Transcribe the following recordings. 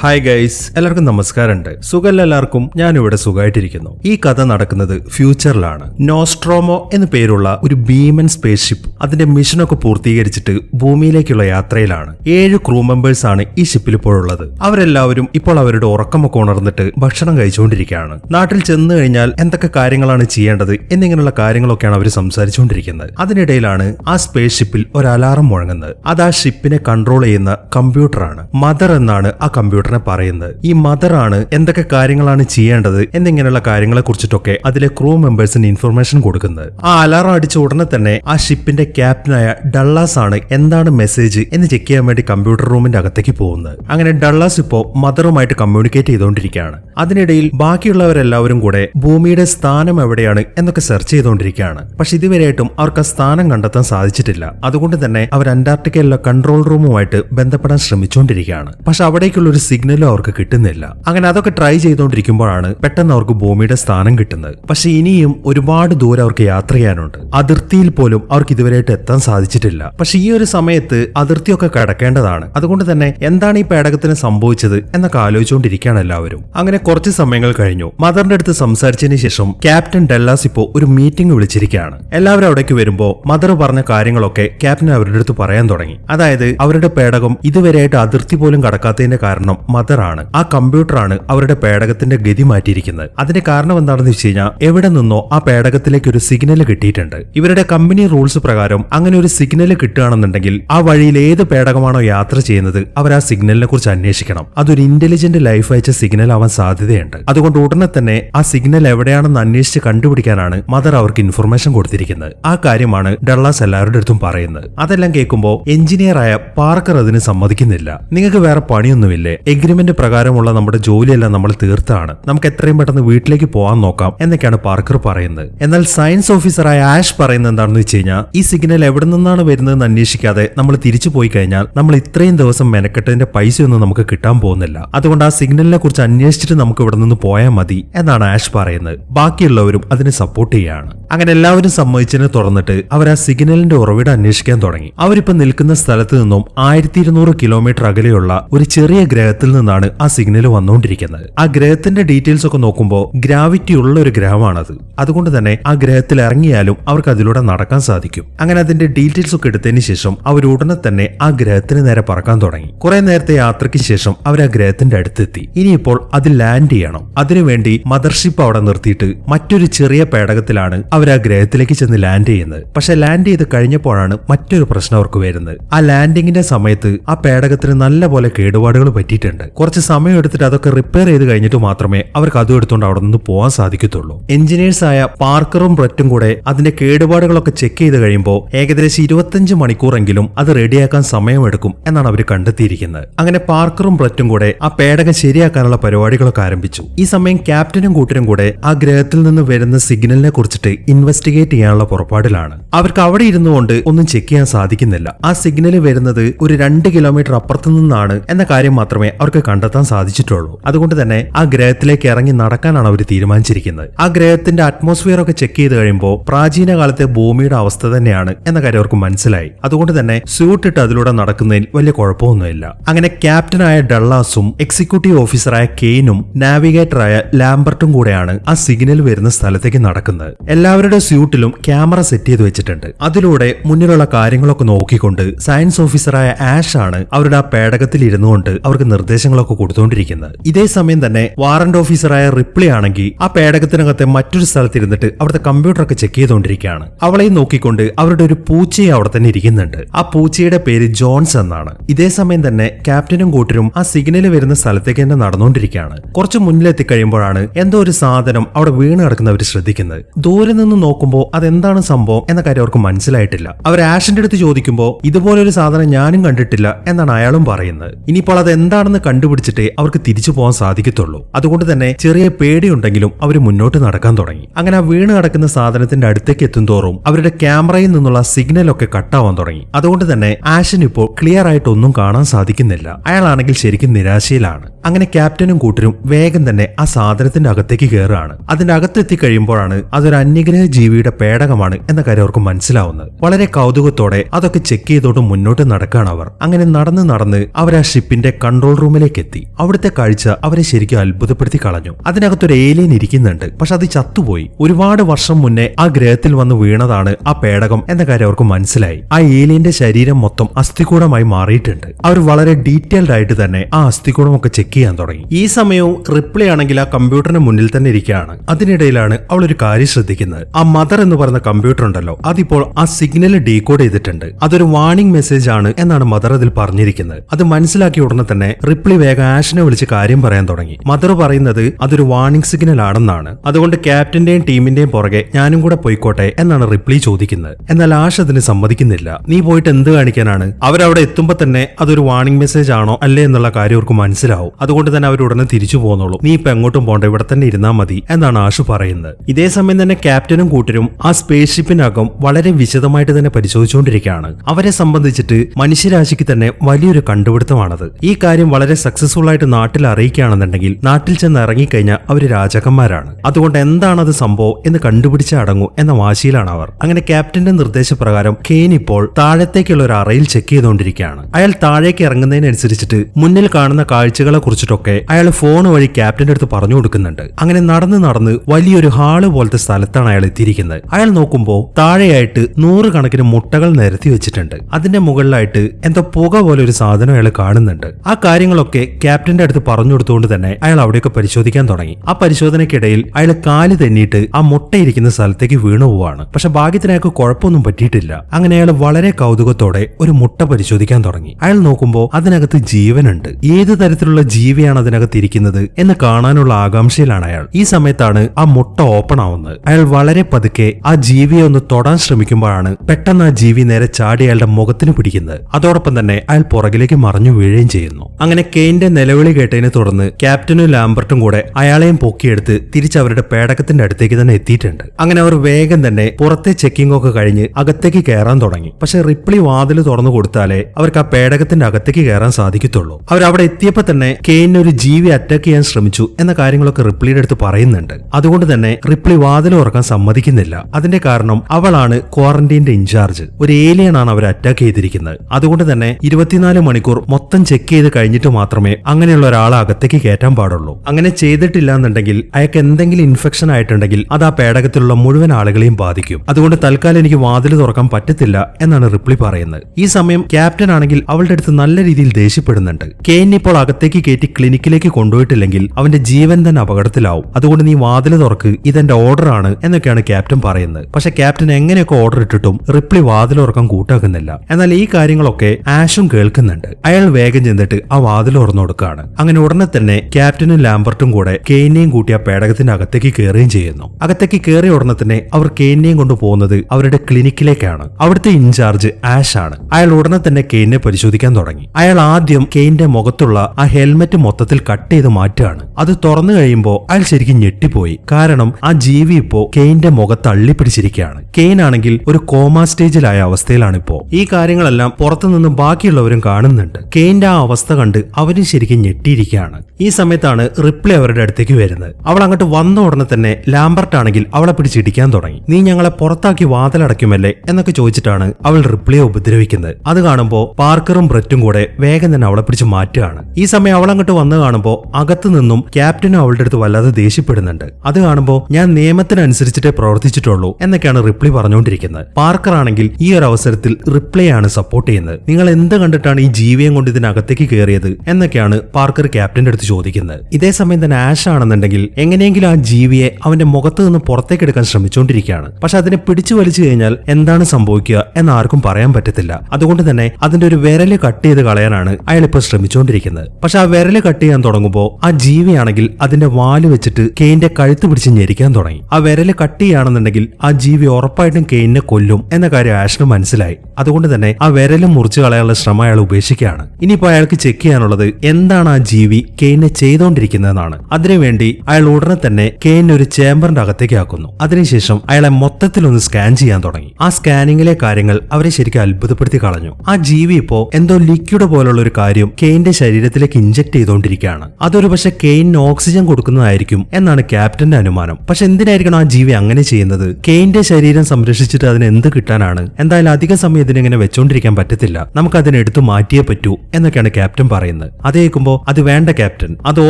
Hi guys എല്ലാവർക്കും നമസ്കാരമുണ്ട്. സുഖല്ല എല്ലാവർക്കും? ഞാൻ ഇവിടെ സുഖമായിട്ടിരിക്കുന്നു. ഈ കഥ നടക്കുന്നത് ഫ്യൂച്ചറിലാണ്. നോസ്ട്രോമോ എന്ന് പേരുള്ള ഒരു ഭീമൻ സ്പേസ് ഷിപ്പ് അതിന്റെ മിഷനൊക്കെ പൂർത്തീകരിച്ചിട്ട് ഭൂമിയിലേക്കുള്ള യാത്രയിലാണ്. ഏഴ് ക്രൂ മെമ്പേഴ്സ് ആണ് ഈ ഷിപ്പിൽ ഇപ്പോഴുള്ളത്. അവരെല്ലാവരും ഇപ്പോൾ അവരുടെ ഉറക്കമൊക്കെ ഉണർന്നിട്ട് ഭക്ഷണം കഴിച്ചുകൊണ്ടിരിക്കുകയാണ്. നാട്ടിൽ ചെന്ന് കഴിഞ്ഞാൽ എന്തൊക്കെ കാര്യങ്ങളാണ് ചെയ്യേണ്ടത് എന്നിങ്ങനെയുള്ള കാര്യങ്ങളൊക്കെയാണ് അവർ സംസാരിച്ചുകൊണ്ടിരിക്കുന്നത്. അതിനിടയിലാണ് ആ സ്പേസ് ഷിപ്പിൽ ഒരു അലാറം മുഴങ്ങുന്നത്. അത് ആ ഷിപ്പിനെ കൺട്രോൾ ചെയ്യുന്ന കമ്പ്യൂട്ടറാണ് മദർ എന്നാണ് ആ കമ്പ്യൂട്ടറിനെ പറയുന്നത് ഈ മദർ ആണ് എന്തൊക്കെ കാര്യങ്ങളാണ് ചെയ്യേണ്ടത് എന്നിങ്ങനെയുള്ള കാര്യങ്ങളെ കുറിച്ചിട്ടൊക്കെ അതിലെ ക്രൂ മെമ്പേഴ്സിന് ഇൻഫർമേഷൻ കൊടുക്കുന്നത്. ആ അലാറം അടിച്ച ഉടനെ തന്നെ ആ ഷിപ്പിന്റെ ക്യാപ്റ്റനായ ഡള്ളാസ് ആണ് എന്താണ് മെസ്സേജ് എന്ന് ചെക്ക് ചെയ്യാൻ വേണ്ടി കമ്പ്യൂട്ടർ റൂമിന്റെ അകത്തേക്ക് പോകുന്നത്. അങ്ങനെ ഡള്ളാസ് ഇപ്പോ മദറുമായിട്ട് കമ്മ്യൂണിക്കേറ്റ് ചെയ്തുകൊണ്ടിരിക്കുകയാണ്. അതിനിടയിൽ ബാക്കിയുള്ളവരെല്ലാവരും കൂടെ ഭൂമിയുടെ സ്ഥാനം എവിടെയാണ് എന്നൊക്കെ സെർച്ച് ചെയ്തുകൊണ്ടിരിക്കുകയാണ്. പക്ഷെ ഇതുവരെയായിട്ടും അവർക്ക് ആ സ്ഥാനം കണ്ടെത്താൻ സാധിച്ചിട്ടില്ല. അതുകൊണ്ട് തന്നെ അവർ അന്റാർട്ടിക്കയിലുള്ള കൺട്രോൾ റൂമുമായിട്ട് ബന്ധപ്പെടാൻ ശ്രമിച്ചുകൊണ്ടിരിക്കുകയാണ്. പക്ഷെ അവിടേക്കുള്ള ഒരു സിഗ്നലും അവർക്ക് കിട്ടുന്നില്ല. അങ്ങനെ അതൊക്കെ ട്രൈ ചെയ്തുകൊണ്ടിരിക്കുമ്പോഴാണ് പെട്ടെന്ന് അവർക്ക് ഭൂമിയുടെ സ്ഥാനം കിട്ടുന്നത്. പക്ഷെ ഇനിയും ഒരുപാട് ദൂരം അവർക്ക് യാത്ര ചെയ്യാനുണ്ട്. അതിർത്തിയിൽ പോലും അവർക്ക് ഇതുവരെയായിട്ട് എത്താൻ സാധിച്ചിട്ടില്ല. പക്ഷെ ഈ ഒരു സമയത്ത് അതിർത്തിയൊക്കെ കടക്കേണ്ടതാണ്. അതുകൊണ്ട് തന്നെ എന്താണ് ഈ പേടകത്തിന് സംഭവിച്ചത് എന്നൊക്കെ ആലോചിച്ചുകൊണ്ടിരിക്കുകയാണ് എല്ലാവരും. അങ്ങനെ കുറച്ച് സമയങ്ങൾ കഴിഞ്ഞു. മദറിന്റെ അടുത്ത് സംസാരിച്ചതിന് ശേഷം ക്യാപ്റ്റൻ ഡെല്ലാസ് ഇപ്പോ ഒരു മീറ്റിംഗ് വിളിച്ചിരിക്കുകയാണ്. എല്ലാവരും അവിടേക്ക് വരുമ്പോ മദർ പറഞ്ഞ കാര്യങ്ങളൊക്കെ ക്യാപ്റ്റൻ അവരുടെ അടുത്ത് പറയാൻ തുടങ്ങി. അതായത് അവരുടെ പേടകം ഇതുവരെയായിട്ട് അതിർത്തി പോലും കടക്കാത്തതിന്റെ കാരണം മദർ ആണ് ആ കമ്പ്യൂട്ടറാണ് അവരുടെ പേടകത്തിന്റെ ഗതി മാറ്റിയിരിക്കുന്നത്. അതിന്റെ കാരണം എന്താണെന്ന് വെച്ച് കഴിഞ്ഞാൽ എവിടെ നിന്നോ ആ പേടകത്തിലേക്ക് ഒരു സിഗ്നൽ കിട്ടിയിട്ടുണ്ട്. ഇവരുടെ കമ്പനി റൂൾസ് പ്രകാരം അങ്ങനെ ഒരു സിഗ്നൽ കിട്ടുകയാണെന്നുണ്ടെങ്കിൽ ആ വഴിയിൽ ഏത് പേടകമാണോ യാത്ര ചെയ്യുന്നത് അവർ ആ സിഗ്നലിനെ കുറിച്ച് അന്വേഷിക്കണം. അതൊരു ഇന്റലിജന്റ് ലൈഫ് അയച്ച സിഗ്നൽ ആവാൻ സാധ്യതയുണ്ട്. അതുകൊണ്ട് ഉടനെ തന്നെ ആ സിഗ്നൽ എവിടെയാണെന്ന് അന്വേഷിച്ച് കണ്ടുപിടിക്കാനാണ് മദർ അവർക്ക് ഇൻഫർമേഷൻ കൊടുത്തിരിക്കുന്നത്. ആ കാര്യമാണ് ഡള്ളാസ് എല്ലാവരുടെ അടുത്തും പറയുന്നത്. അതെല്ലാം കേൾക്കുമ്പോൾ എഞ്ചിനീയറായ പാർക്കർ അതിന് സമ്മതിക്കുന്നില്ല. നിങ്ങൾക്ക് വേറെ പണിയൊന്നുമില്ലേ? എഗ്രിമെന്റ് പ്രകാരമുള്ള നമ്മുടെ ജോലിയെല്ലാം നമ്മൾ തീർത്താണ്. നമുക്ക് എത്രയും പെട്ടെന്ന് വീട്ടിലേക്ക് പോകാൻ നോക്കാം എന്നൊക്കെയാണ് പാർക്കർ പറയുന്നത്. എന്നാൽ സയൻസ് ഓഫീസറായ ആഷ് പറയുന്നത് എന്താണെന്ന് വെച്ച് കഴിഞ്ഞാൽ ഈ സിഗ്നൽ എവിടെ നിന്നാണ് വരുന്നതെന്ന് അന്വേഷിക്കാതെ നമ്മൾ തിരിച്ചു പോയി കഴിഞ്ഞാൽ നമ്മൾ ഇത്രയും ദിവസം മെനക്കെട്ടതിന്റെ ഒന്നും നമുക്ക് കിട്ടാൻ പോകുന്നില്ല. അതുകൊണ്ട് ആ സിഗ്നലിനെ കുറിച്ച് അന്വേഷിച്ചിട്ട് നമുക്ക് ഇവിടെ നിന്ന് പോയാൽ മതി എന്നാണ് ആഷ് പറയുന്നത്. ബാക്കിയുള്ളവരും അതിനെ സപ്പോർട്ട് ചെയ്യാണ് അങ്ങനെ എല്ലാവരും സമ്മതിച്ചതിനെ തുറന്നിട്ട് അവർ ആ സിഗ്നലിന്റെ ഉറവിടം അന്വേഷിക്കാൻ തുടങ്ങി. അവരിപ്പോ നിൽക്കുന്ന സ്ഥലത്ത് നിന്നും ആയിരത്തി ഇരുന്നൂറ് കിലോമീറ്റർ അകലെയുള്ള ഒരു ചെറിയ ഗ്രഹത്തിൽ നിന്നാണ് ആ സിഗ്നൽ വന്നുകൊണ്ടിരിക്കുന്നത്. ആ ഗ്രഹത്തിന്റെ ഡീറ്റെയിൽസ് ഒക്കെ നോക്കുമ്പോൾ ഗ്രാവിറ്റി ഉള്ള ഒരു ഗ്രഹമാണത്. അതുകൊണ്ട് തന്നെ ആ ഗ്രഹത്തിൽ ഇറങ്ങിയാലും അവർക്ക് അതിലൂടെ നടക്കാൻ സാധിക്കും. അങ്ങനെ അതിന്റെ ഡീറ്റെയിൽസ് ഒക്കെ എടുത്തതിന് ശേഷം അവർ ഉടനെ തന്നെ ആ ഗ്രഹത്തിന് നേരെ പറക്കാൻ തുടങ്ങി. കുറെ നേരത്തെ യാത്രയ്ക്ക് ശേഷം അവർ ആ ഗ്രഹത്തിന്റെ അടുത്തെത്തി. ഇനിയിപ്പോൾ അത് ലാൻഡ് ചെയ്യണം. അതിനുവേണ്ടി മദർഷിപ്പ് അവിടെ നിർത്തിയിട്ട് മറ്റൊരു ചെറിയ പേടകത്തിലാണ് അവർ ആ ഗ്രഹത്തിലേക്ക് ചെന്ന് ലാൻഡ് ചെയ്യുന്നത്. പക്ഷെ ലാൻഡ് ചെയ്ത് കഴിഞ്ഞപ്പോഴാണ് മറ്റൊരു പ്രശ്നം അവർക്ക് വരുന്നത്. ആ ലാൻഡിങ്ങിന്റെ സമയത്ത് ആ പേടകത്തിന് നല്ല പോലെ കേടുപാടുകൾ പറ്റിയിട്ടുണ്ട്. കുറച്ച് സമയം എടുത്തിട്ട് അതൊക്കെ റിപ്പയർ ചെയ്ത് കഴിഞ്ഞിട്ട് മാത്രമേ അവർക്ക് അതും എടുത്തുകൊണ്ട് അവിടെ നിന്ന് പോകാൻ സാധിക്കത്തുള്ളൂ. എഞ്ചിനീയേഴ്സ് ആയ പാർക്കറും ബ്രറ്റും കൂടെ അതിന്റെ കേടുപാടുകളൊക്കെ ചെക്ക് ചെയ്ത് കഴിയുമ്പോൾ ഏകദേശം ഇരുപത്തഞ്ച് മണിക്കൂറെങ്കിലും അത് റെഡിയാക്കാൻ സമയമെടുക്കും എന്നാണ് അവർ കണ്ടെത്തിയിരിക്കുന്നത്. അങ്ങനെ പാർക്കറും ബ്രറ്റും കൂടെ ആ പേടകം ശരിയാക്കാനുള്ള പരിപാടികളൊക്കെ ആരംഭിച്ചു. ഈ സമയം ക്യാപ്റ്റനും കൂട്ടരും കൂടെ ആ ഗ്രഹത്തിൽ നിന്ന് വരുന്ന സിഗ്നലിനെ കുറിച്ചിട്ട് ഇൻവെസ്റ്റിഗേറ്റ് ചെയ്യാനുള്ള പുറപ്പാടിലാണ്. അവർക്ക് അവിടെ ഇരുന്നുകൊണ്ട് ഒന്നും ചെക്ക് ചെയ്യാൻ സാധിക്കുന്നില്ല. ആ സിഗ്നൽ വരുന്നത് ഒരു രണ്ട് കിലോമീറ്റർ അപ്പുറത്തു നിന്നാണ് എന്ന കാര്യം മാത്രമേ അവർക്ക് കണ്ടെത്താൻ സാധിച്ചിട്ടുള്ളൂ. അതുകൊണ്ട് തന്നെ ആ ഗ്രഹത്തിലേക്ക് ഇറങ്ങി നടക്കാനാണ് അവർ തീരുമാനിച്ചിരിക്കുന്നത്. ആ ഗ്രഹത്തിന്റെ അറ്റ്മോസ്ഫിയർ ഒക്കെ ചെക്ക് ചെയ്ത് കഴിയുമ്പോൾ പ്രാചീന കാലത്തെ ഭൂമിയുടെ അവസ്ഥ തന്നെയാണ് എന്ന കാര്യം അവർക്ക് മനസ്സിലായി. അതുകൊണ്ട് തന്നെ സ്യൂട്ട് ഇട്ട് അതിലൂടെ നടക്കുന്നതിൽ വലിയ കുഴപ്പമൊന്നുമില്ല. അങ്ങനെ ക്യാപ്റ്റനായ ഡള്ളാസും എക്സിക്യൂട്ടീവ് ഓഫീസറായ കെയിനും നാവിഗേറ്ററായ ലാംബർട്ടും കൂടെയാണ് ആ സിഗ്നൽ വരുന്ന സ്ഥലത്തേക്ക് നടക്കുന്നത്. എല്ലാവരുടെ സ്യൂട്ടിലും ക്യാമറ സെറ്റ് ചെയ്ത് വെച്ചിട്ടുണ്ട്. അതിലൂടെ മുന്നിലുള്ള കാര്യങ്ങളൊക്കെ നോക്കിക്കൊണ്ട് സയൻസ് ഓഫീസറായ ആഷ് ആണ് അവരുടെ ആ പേടകത്തിൽ ഇരുന്നുകൊണ്ട് അവർക്ക് നിർദ്ദേശങ്ങളൊക്കെ കൊടുത്തുകൊണ്ടിരിക്കുന്നത് ഇതേ സമയം തന്നെ വാറന്റ് ഓഫീസറായ റിപ്ലി ആണെങ്കിൽ ആ പേടകത്തിനകത്തെ മറ്റൊരു സ്ഥലത്ത് ഇരുന്നിട്ട് അവിടുത്തെ കമ്പ്യൂട്ടർ ഒക്കെ ചെക്ക് ചെയ്തുകൊണ്ടിരിക്കുകയാണ് അവളെയും നോക്കിക്കൊണ്ട് അവരുടെ ഒരു പൂച്ചയെ അവിടെ തന്നെ ഇരിക്കുന്നുണ്ട്. ആ പൂച്ചയുടെ പേര് ജോൺസ് എന്നാണ്. ഇതേ സമയം തന്നെ ക്യാപ്റ്റനും കൂട്ടരും ആ സിഗ്നൽ വരുന്ന സ്ഥലത്തേക്ക് തന്നെ നടന്നുകൊണ്ടിരിക്കുകയാണ് കുറച്ച് മുന്നിലെത്തി കഴിയുമ്പോഴാണ് എന്തോ ഒരു സാധനം അവിടെ വീണ് കിടക്കുന്നവർ ശ്രദ്ധിക്കുന്നത്. ദൂരെ നിന്ന് നോക്കുമ്പോൾ അതെന്താണ് സംഭവം എന്ന കാര്യം അവർക്ക് മനസ്സിലായിട്ടില്ല. അവർ ആഷിന്റെ അടുത്ത് ചോദിക്കുമ്പോൾ ഇതുപോലൊരു സാധനം ഞാനും കണ്ടിട്ടില്ല എന്നാണ് അയാളും പറയുന്നത്. ഇനിയിപ്പോൾ അത് എന്താണെന്ന് കണ്ടുപിടിച്ചിട്ടേ അവർക്ക് തിരിച്ചു പോകാൻ സാധിക്കത്തുള്ളൂ. അതുകൊണ്ട് തന്നെ ചെറിയ പേടിയുണ്ടെങ്കിലും അവർ മുന്നോട്ട് നടക്കാൻ തുടങ്ങി. അങ്ങനെ ആ വീണ് കിടക്കുന്ന സാധനത്തിന്റെ അടുത്തേക്ക് എത്തുന്തോറും അവരുടെ ക്യാമറയിൽ നിന്നുള്ള സിഗ്നൽ ഒക്കെ കട്ടാവാൻ തുടങ്ങി. അതുകൊണ്ട് തന്നെ ആഷൻ ഇപ്പോൾ ക്ലിയർ ആയിട്ട് ഒന്നും കാണാൻ സാധിക്കുന്നില്ല. അയാളാണെങ്കിൽ ശരിക്കും നിരാശയിലാണ്. അങ്ങനെ ക്യാപ്റ്റനും കൂട്ടരും വേഗം തന്നെ ആ സാധനത്തിന്റെ അകത്തേക്ക് കയറുകയാണ്. അതിന്റെ അകത്തെത്തി കഴിയുമ്പോഴാണ് അതൊരു അന്യഗ്രഹ ജീവിയുടെ പേടകമാണ് എന്ന കാര്യം അവർക്ക് മനസ്സിലാവുന്നത്. വളരെ കൗതുകത്തോടെ അതൊക്കെ ചെക്ക് ചെയ്തോട്ട് മുന്നോട്ട് നടക്കുകയാണ് അവർ. അങ്ങനെ നടന്ന് നടന്ന് അവർ ആ ഷിപ്പിന്റെ കൺട്രോൾ റൂം റൂമിലേക്ക് എത്തി അവിടുത്തെ കാഴ്ച അവരെ ശരിക്കും അത്ഭുതപ്പെടുത്തി കളഞ്ഞു. അതിനകത്തൊരു ഏലിയൻ ഇരിക്കുന്നുണ്ട്. പക്ഷെ അത് ചത്തുപോയി. ഒരുപാട് വർഷം മുന്നേ ആ ഗ്രഹത്തിൽ വന്ന് വീണതാണ് ആ പേടകം എന്ന കാര്യം അവർക്ക് മനസ്സിലായി. ആ ഏലിയന്റെ ശരീരം മൊത്തം അസ്ഥികൂടമായി മാറിയിട്ടുണ്ട്. അവർ വളരെ ഡീറ്റെയിൽഡ് ആയിട്ട് തന്നെ ആ അസ്ഥികൂടമൊക്കെ ചെക്ക് ചെയ്യാൻ തുടങ്ങി. ഈ സമയവും റിപ്ലൈ ആണെങ്കിൽ ആ കമ്പ്യൂട്ടറിന് മുന്നിൽ തന്നെ ഇരിക്കുകയാണ്. അതിനിടയിലാണ് അവൾ ഒരു കാര്യം ശ്രദ്ധിക്കുന്നത്. ആ മദർ എന്ന് പറയുന്ന കമ്പ്യൂട്ടർ ഉണ്ടല്ലോ. അതിപ്പോൾ ആ സിഗ്നൽ ഡീകോഡ് ചെയ്തിട്ടുണ്ട്. അതൊരു വാർണിംഗ് മെസ്സേജ് ആണ് എന്നാണ് മദർ അതിൽ പറഞ്ഞിരിക്കുന്നത്. അത് മനസ്സിലാക്കിയ ഉടനെ തന്നെ റിപ്ലി വേഗം ആഷിനെ വിളിച്ച് കാര്യം പറയാൻ തുടങ്ങി. മദർ പറയുന്നത് അതൊരു വാർണിംഗ് സിഗ്നൽ ആണെന്നാണ്. അതുകൊണ്ട് ക്യാപ്റ്റന്റെയും ടീമിന്റെയും പുറകെ ഞാനും കൂടെ പോയിക്കോട്ടെ എന്നാണ് റിപ്ലി ചോദിക്കുന്നത്. എന്നാൽ ആഷ് അതിന് സമ്മതിക്കുന്നില്ല. നീ പോയിട്ട് എന്ത് കാണിക്കാനാണ്? അവരവിടെ എത്തുമ്പോ തന്നെ അതൊരു വാർണിംഗ് മെസ്സേജ് ആണോ അല്ലേ എന്നുള്ള കാര്യം അവർക്ക് മനസ്സിലാവും. അതുകൊണ്ട് തന്നെ അവരുടനെ തിരിച്ചു പോകുന്നുള്ളൂ നീ ഇപ്പൊ എങ്ങോട്ടും പോണ്ട ഇവിടെ തന്നെ ഇരുന്നാ മതി എന്നാണ് ആഷു പറയുന്നത്. ഇതേ സമയം തന്നെ ക്യാപ്റ്റനും കൂട്ടരും ആ സ്പേസ് ഷിപ്പിനകം വളരെ വിശദമായിട്ട് തന്നെ പരിശോധിച്ചുകൊണ്ടിരിക്കുകയാണ്. അവരെ സംബന്ധിച്ചിട്ട് മനുഷ്യരാശിക്ക് തന്നെ വലിയൊരു കണ്ടുപിടുത്തമാണത്. ഈ കാര്യം വളരെ സക്സസ്ഫുൾ ആയിട്ട് നാട്ടിൽ അറിയിക്കുകയാണെന്നുണ്ടെങ്കിൽ നാട്ടിൽ ചെന്ന് ഇറങ്ങിക്കഴിഞ്ഞാൽ അവർ രാജാക്കന്മാരാണ്. അതുകൊണ്ട് എന്താണ് അത് സംഭവം എന്ന് കണ്ടുപിടിച്ച് അടങ്ങൂ എന്ന വാശിയിലാണ് അവർ. അങ്ങനെ ക്യാപ്റ്റന്റെ നിർദ്ദേശപ്രകാരം കെയിൻ ഇപ്പോൾ താഴത്തേക്കുള്ള ഒരു അറയിൽ ചെക്ക് ചെയ്തുകൊണ്ടിരിക്കുകയാണ്. അയാൾ താഴേക്ക് ഇറങ്ങുന്നതിനനുസരിച്ചിട്ട് മുന്നിൽ കാണുന്ന കാഴ്ചകളെ കുറിച്ചിട്ടൊക്കെ അയാൾ ഫോൺ വഴി ക്യാപ്റ്റന്റെ അടുത്ത് പറഞ്ഞു കൊടുക്കുന്നുണ്ട്. അങ്ങനെ നടന്ന് നടന്ന് വലിയൊരു ഹാൾ പോലത്തെ സ്ഥലത്താണ് അയാൾ എത്തിയിരിക്കുന്നത്. അയാൾ നോക്കുമ്പോൾ താഴെയായിട്ട് നൂറുകണക്കിന് മുട്ടകൾ നിരത്തി വെച്ചിട്ടുണ്ട്. അതിന്റെ മുകളിലായിട്ട് എന്തോ പുക പോലെ ഒരു സാധനം അയാൾ കാണുന്നുണ്ട്. ആ കാര്യങ്ങളൊക്കെ ക്യാപ്റ്റന്റെ അടുത്ത് പറഞ്ഞു കൊടുത്തുകൊണ്ട് തന്നെ അയാൾ അവിടെയൊക്കെ പരിശോധിക്കാൻ തുടങ്ങി. ആ പരിശോധനയ്ക്കിടയിൽ അയാൾ കാൽ തെന്നിയിട്ട് ആ മുട്ടയിരിക്കുന്ന സ്ഥലത്തേക്ക് വീണു പോവാണ്. പക്ഷെ ഭാഗ്യത്തിന് അയാൾക്ക് കുഴപ്പമൊന്നും പറ്റിയിട്ടില്ല. അങ്ങനെ അയാൾ വളരെ കൗതുകത്തോടെ ഒരു മുട്ട പരിശോധിക്കാൻ തുടങ്ങി. അയാൾ നോക്കുമ്പോൾ അതിനകത്ത് ജീവനുണ്ട്. ഏത് തരത്തിലുള്ള ജീവിയാണ് അതിനകത്ത് ഇരിക്കുന്നത് എന്ന് കാണാനുള്ള ആകാംക്ഷയിലാണ് അയാൾ. ഈ സമയത്താണ് ആ മുട്ട ഓപ്പൺ ആവുന്നത്. അയാൾ വളരെ പതുക്കെ ആ ജീവിയെ ഒന്ന് തൊടാൻ ശ്രമിക്കുമ്പോഴാണ് പെട്ടെന്ന് ആ ജീവി നേരെ ചാടി അയാളുടെ മുഖത്തിന് പിടിക്കുന്നത്. അതോടൊപ്പം തന്നെ അയാൾ പുറകിലേക്ക് മറിഞ്ഞു വീഴുകയും ചെയ്യുന്നു. അങ്ങനെ കെയിന്റെ നിലവിളി കേട്ടതിനെ തുടർന്ന് ക്യാപ്റ്റനും ലാംബർട്ടും കൂടെ അയാളെയും പൊക്കിയെടുത്ത് തിരിച്ച് അവരുടെ പേടകത്തിന്റെ അടുത്തേക്ക് തന്നെ എത്തിയിട്ടുണ്ട്. അങ്ങനെ അവർ വേഗം തന്നെ പുറത്തെ ചെക്കിംഗ് ഒക്കെ കഴിഞ്ഞ് അകത്തേക്ക് കയറാൻ തുടങ്ങി. പക്ഷെ റിപ്ലി വാതിൽ തുറന്നു കൊടുത്താലേ അവർക്ക് ആ പേടകത്തിന്റെ അകത്തേക്ക് കയറാൻ സാധിക്കത്തുള്ളൂ. അവർ അവിടെ എത്തിയപ്പോ തന്നെ കെയിനെ ഒരു ജീവി അറ്റാക്ക് ചെയ്യാൻ ശ്രമിച്ചു എന്ന കാര്യങ്ങളൊക്കെ റിപ്ലിയുടെ അടുത്ത് പറയുന്നുണ്ട്. അതുകൊണ്ട് തന്നെ റിപ്ലി വാതിൽ ഉറക്കാൻ സമ്മതിക്കുന്നില്ല. അതിന്റെ കാരണം അവളാണ് ക്വാറന്റീന്റെ ഇൻചാർജ്. ഒരു ഏലിയനാണ് അവർ അറ്റാക്ക് ചെയ്തിരിക്കുന്നത്. അതുകൊണ്ട് തന്നെ ഇരുപത്തിനാല് മണിക്കൂർ മൊത്തം ചെക്ക് ചെയ്ത് കഴിഞ്ഞിട്ട് മാത്രമേ അങ്ങനെയുള്ള ഒരാളെ അകത്തേക്ക് കയറ്റാൻ പാടുള്ളൂ. അങ്ങനെ ചെയ്തിട്ടില്ല എന്നുണ്ടെങ്കിൽ അയാൾക്ക് എന്തെങ്കിലും ഇൻഫെക്ഷൻ ആയിട്ടുണ്ടെങ്കിൽ അത് ആ പേടകത്തിലുള്ള മുഴുവൻ ആളുകളെയും ബാധിക്കും. അതുകൊണ്ട് തൽക്കാലം എനിക്ക് വാതിൽ തുറക്കാൻ പറ്റത്തില്ല എന്നാണ് റിപ്ലി പറയുന്നത്. ഈ സമയം ക്യാപ്റ്റൻ ആണെങ്കിൽ അവളുടെ അടുത്ത് നല്ല രീതിയിൽ ദേഷ്യപ്പെടുന്നുണ്ട്. കെയിൻ ഇപ്പോൾ അകത്തേക്ക് കയറ്റി ക്ലിനിക്കിലേക്ക് കൊണ്ടുപോയിട്ടില്ലെങ്കിൽ അവന്റെ ജീവൻ തന്നെ അപകടത്തിലാവും. അതുകൊണ്ട് നീ വാതിൽ തുറക്ക് ഇതെന്റെ ഓർഡർ ആണ് എന്നൊക്കെയാണ് ക്യാപ്റ്റൻ പറയുന്നത്. പക്ഷെ ക്യാപ്റ്റൻ എങ്ങനെയൊക്കെ ഓർഡർ ഇട്ടിട്ടും റിപ്ലി വാതിൽ തുറക്കാൻ കൂട്ടാക്കുന്നില്ല. എന്നാൽ ഈ കാര്യങ്ങളൊക്കെ ആഷും കേൾക്കുന്നുണ്ട്. അയാൾ വേഗം ചെന്നിട്ട് ആ വാതിൽ തുറന്നു കൊടുക്കുകയാണ്. അങ്ങനെ ഉടനെ തന്നെ ക്യാപ്റ്റനും ലാംബർട്ടും കൂടെ കെയിനെയും കൂട്ടി ആ പേടകത്തിന്റെ അകത്തേക്ക് കയറുകയും ചെയ്യുന്നു. അകത്തേക്ക് കയറിയ ഉടനെ തന്നെ അവർ കെയിനെയും കൊണ്ട് പോകുന്നത് അവരുടെ ക്ലിനിക്കിലേക്കാണ്. അവിടുത്തെ ഇൻചാർജ് ആഷ് ആണ്. അയാൾ ഉടനെ തന്നെ കെയിനെ പരിശോധിക്കാൻ തുടങ്ങി. അയാൾ ആദ്യം കെയിന്റെ മുഖത്തുള്ള ആ ഹെൽമെറ്റ് മൊത്തത്തിൽ കട്ട് ചെയ്ത് മാറ്റുകയാണ്. അത് തുറന്നു കഴിയുമ്പോൾ അയാൾ ശരിക്കും ഞെട്ടിപ്പോയി. കാരണം ആ ജീവി ഇപ്പോ കെയിന്റെ മുഖത്ത് അള്ളിപ്പിടിച്ചിരിക്കുകയാണ് കെയിൻ ആണെങ്കിൽ ഒരു കോമ സ്റ്റേജിലായ അവസ്ഥയിലാണ് ഇപ്പോ ഈ കാര്യങ്ങളെല്ലാം പുറത്തുനിന്നും ബാക്കിയുള്ളവരും കാണുന്നുണ്ട്. കെയിന്റെ ആ അവസ്ഥ കണ്ട് അവരും ശരിക്കും ഞെട്ടിയിരിക്കുകയാണ്. ഈ സമയത്താണ് റിപ്ലി അവരുടെ അടുത്തേക്ക് വരുന്നത്. അവൾ അങ്ങോട്ട് വന്ന ഉടനെ തന്നെ ലാംബർട്ട് ആണെങ്കിൽ അവളെ പിടിച്ചിടിക്കാൻ തുടങ്ങി. നീ ഞങ്ങളെ പുറത്താക്കി വാതിലടയ്ക്കുമല്ലേ? എന്നൊക്കെ ചോദിച്ചിട്ടാണ് അവൾ റിപ്ലിയെ ഉപദ്രവിക്കുന്നത്. അത് കാണുമ്പോൾ പാർക്കറും ബ്രറ്റും കൂടെ വേഗം തന്നെ അവളെ പിടിച്ച് മാറ്റുകയാണ്. ഈ സമയം അവൾ അങ്ങോട്ട് വന്നു കാണുമ്പോൾ അകത്തു നിന്നും ക്യാപ്റ്റനും അവളുടെ അടുത്ത് വല്ലാതെ ദേഷ്യപ്പെടുന്നുണ്ട്. അത് കാണുമ്പോൾ ഞാൻ നിയമത്തിനനുസരിച്ചിട്ടേ പ്രവർത്തിച്ചിട്ടുള്ളൂ എന്നൊക്കെയാണ് റിപ്ലി പറഞ്ഞുകൊണ്ടിരിക്കുന്നത്. പാർക്കർ ആണെങ്കിൽ ഈ ഒരു അവസരത്തിൽ റിപ്ലൈ ആണ് സപ്പോർട്ട് ചെയ്യുന്നത്. നിങ്ങൾ എന്ത് കണ്ടിട്ടാണ് ഈ ജീവിയം കൊണ്ട് ഇതിനകത്തേക്ക് കയറിയത്? എന്നൊക്കെയാണ് പാർക്കർ ക്യാപ്റ്റന്റെ അടുത്ത് ചോദിക്കുന്നത്. ഇതേ സമയം തന്നെ ആഷ് ആണെന്നുണ്ടെങ്കിൽ എങ്ങനെയെങ്കിലും ആ ജീവിയെ അവന്റെ മുഖത്ത് നിന്ന് പുറത്തേക്ക് എടുക്കാൻ ശ്രമിച്ചുകൊണ്ടിരിക്കുകയാണ്. പക്ഷെ അതിനെ പിടിച്ചു വലിച്ചു കഴിഞ്ഞാൽ എന്താണ് സംഭവിക്കുക എന്ന് ആർക്കും പറയാൻ പറ്റത്തില്ല. അതുകൊണ്ട് തന്നെ അതിന്റെ ഒരു വിരൽ കട്ട് ചെയ്ത് കളയാനാണ് അയാൾ ഇപ്പോൾ ശ്രമിച്ചുകൊണ്ടിരിക്കുന്നത്. പക്ഷെ ആ വിരൽ കട്ട് ചെയ്യാൻ തുടങ്ങുമ്പോൾ ആ ജീവിയാണെങ്കിൽ അതിന്റെ വാൽ വെച്ചിട്ട് കെയിന്റെ കഴുത്ത് പിടിച്ച് ഞെരിക്കാൻ തുടങ്ങി. ആ വിരൽ കട്ട് ചെയ്യുകയാണെന്നുണ്ടെങ്കിൽ ആ ജീവി ഉറപ്പായിട്ടും കെയിനെ കൊല്ലും എന്ന കാര്യം ആഷിന് മനസ്സിലായി. അതുകൊണ്ട് തന്നെ ആ വിരലും മുറിച്ചു കളയാനുള്ള ശ്രമം അയാൾ ഉപേക്ഷിക്കുകയാണ്. ഇനിയിപ്പോൾ അയാൾക്ക് ചെക്ക് ചെയ്യാനുള്ളത് എന്താണ് ആ ജീവി കെയിനെ ചെയ്തുകൊണ്ടിരിക്കുന്നതെന്നാണ് അതിനുവേണ്ടി അയാൾ ഉടനെ തന്നെ കെയിനെ ഒരു ചേംബറിന്റെ അകത്തേക്ക് ആക്കുന്നു. അതിനുശേഷം അയാളെ മൊത്തത്തിൽ ഒന്ന് സ്കാൻ ചെയ്യാൻ തുടങ്ങി. ആ സ്കാനിങ്ങിലെ കാര്യങ്ങൾ അവരെ ശരിക്കും അത്ഭുതപ്പെടുത്തി കളഞ്ഞു. ആ ജീവി ഇപ്പോ എന്തോ ലിക്വിഡ് പോലുള്ള ഒരു കാര്യം കെയിന്റെ ശരീരത്തിലേക്ക് ഇഞ്ചക്ട് ചെയ്തുകൊണ്ടിരിക്കുകയാണ് അതൊരു പക്ഷെ കെയിന് ഓക്സിജൻ കൊടുക്കുന്നതായിരിക്കും എന്നാണ് ക്യാപ്റ്റന്റെ അനുമാനം. പക്ഷെ എന്തിനായിരിക്കണം ആ ജീവി അങ്ങനെ ചെയ്യുന്നത്? കെയിന്റെ ശരീരം സംരക്ഷിച്ചിട്ട് അതിന് എന്ത് കിട്ടാനാണ്? എന്തായാലും അധിക സമയം ഇതിനെങ്ങനെ വെച്ചോണ്ടിരിക്കാൻ പറ്റത്തില്ല. നമുക്ക് അതിനെടുത്ത് മാറ്റിയേ പറ്റൂ എന്നൊക്കെയാണ് ക്യാപ്റ്റൻ പറയുന്നത്. പറയുന്നത് അത് കേൾക്കുമ്പോൾ അത് വേണ്ട ക്യാപ്റ്റൻ. അത്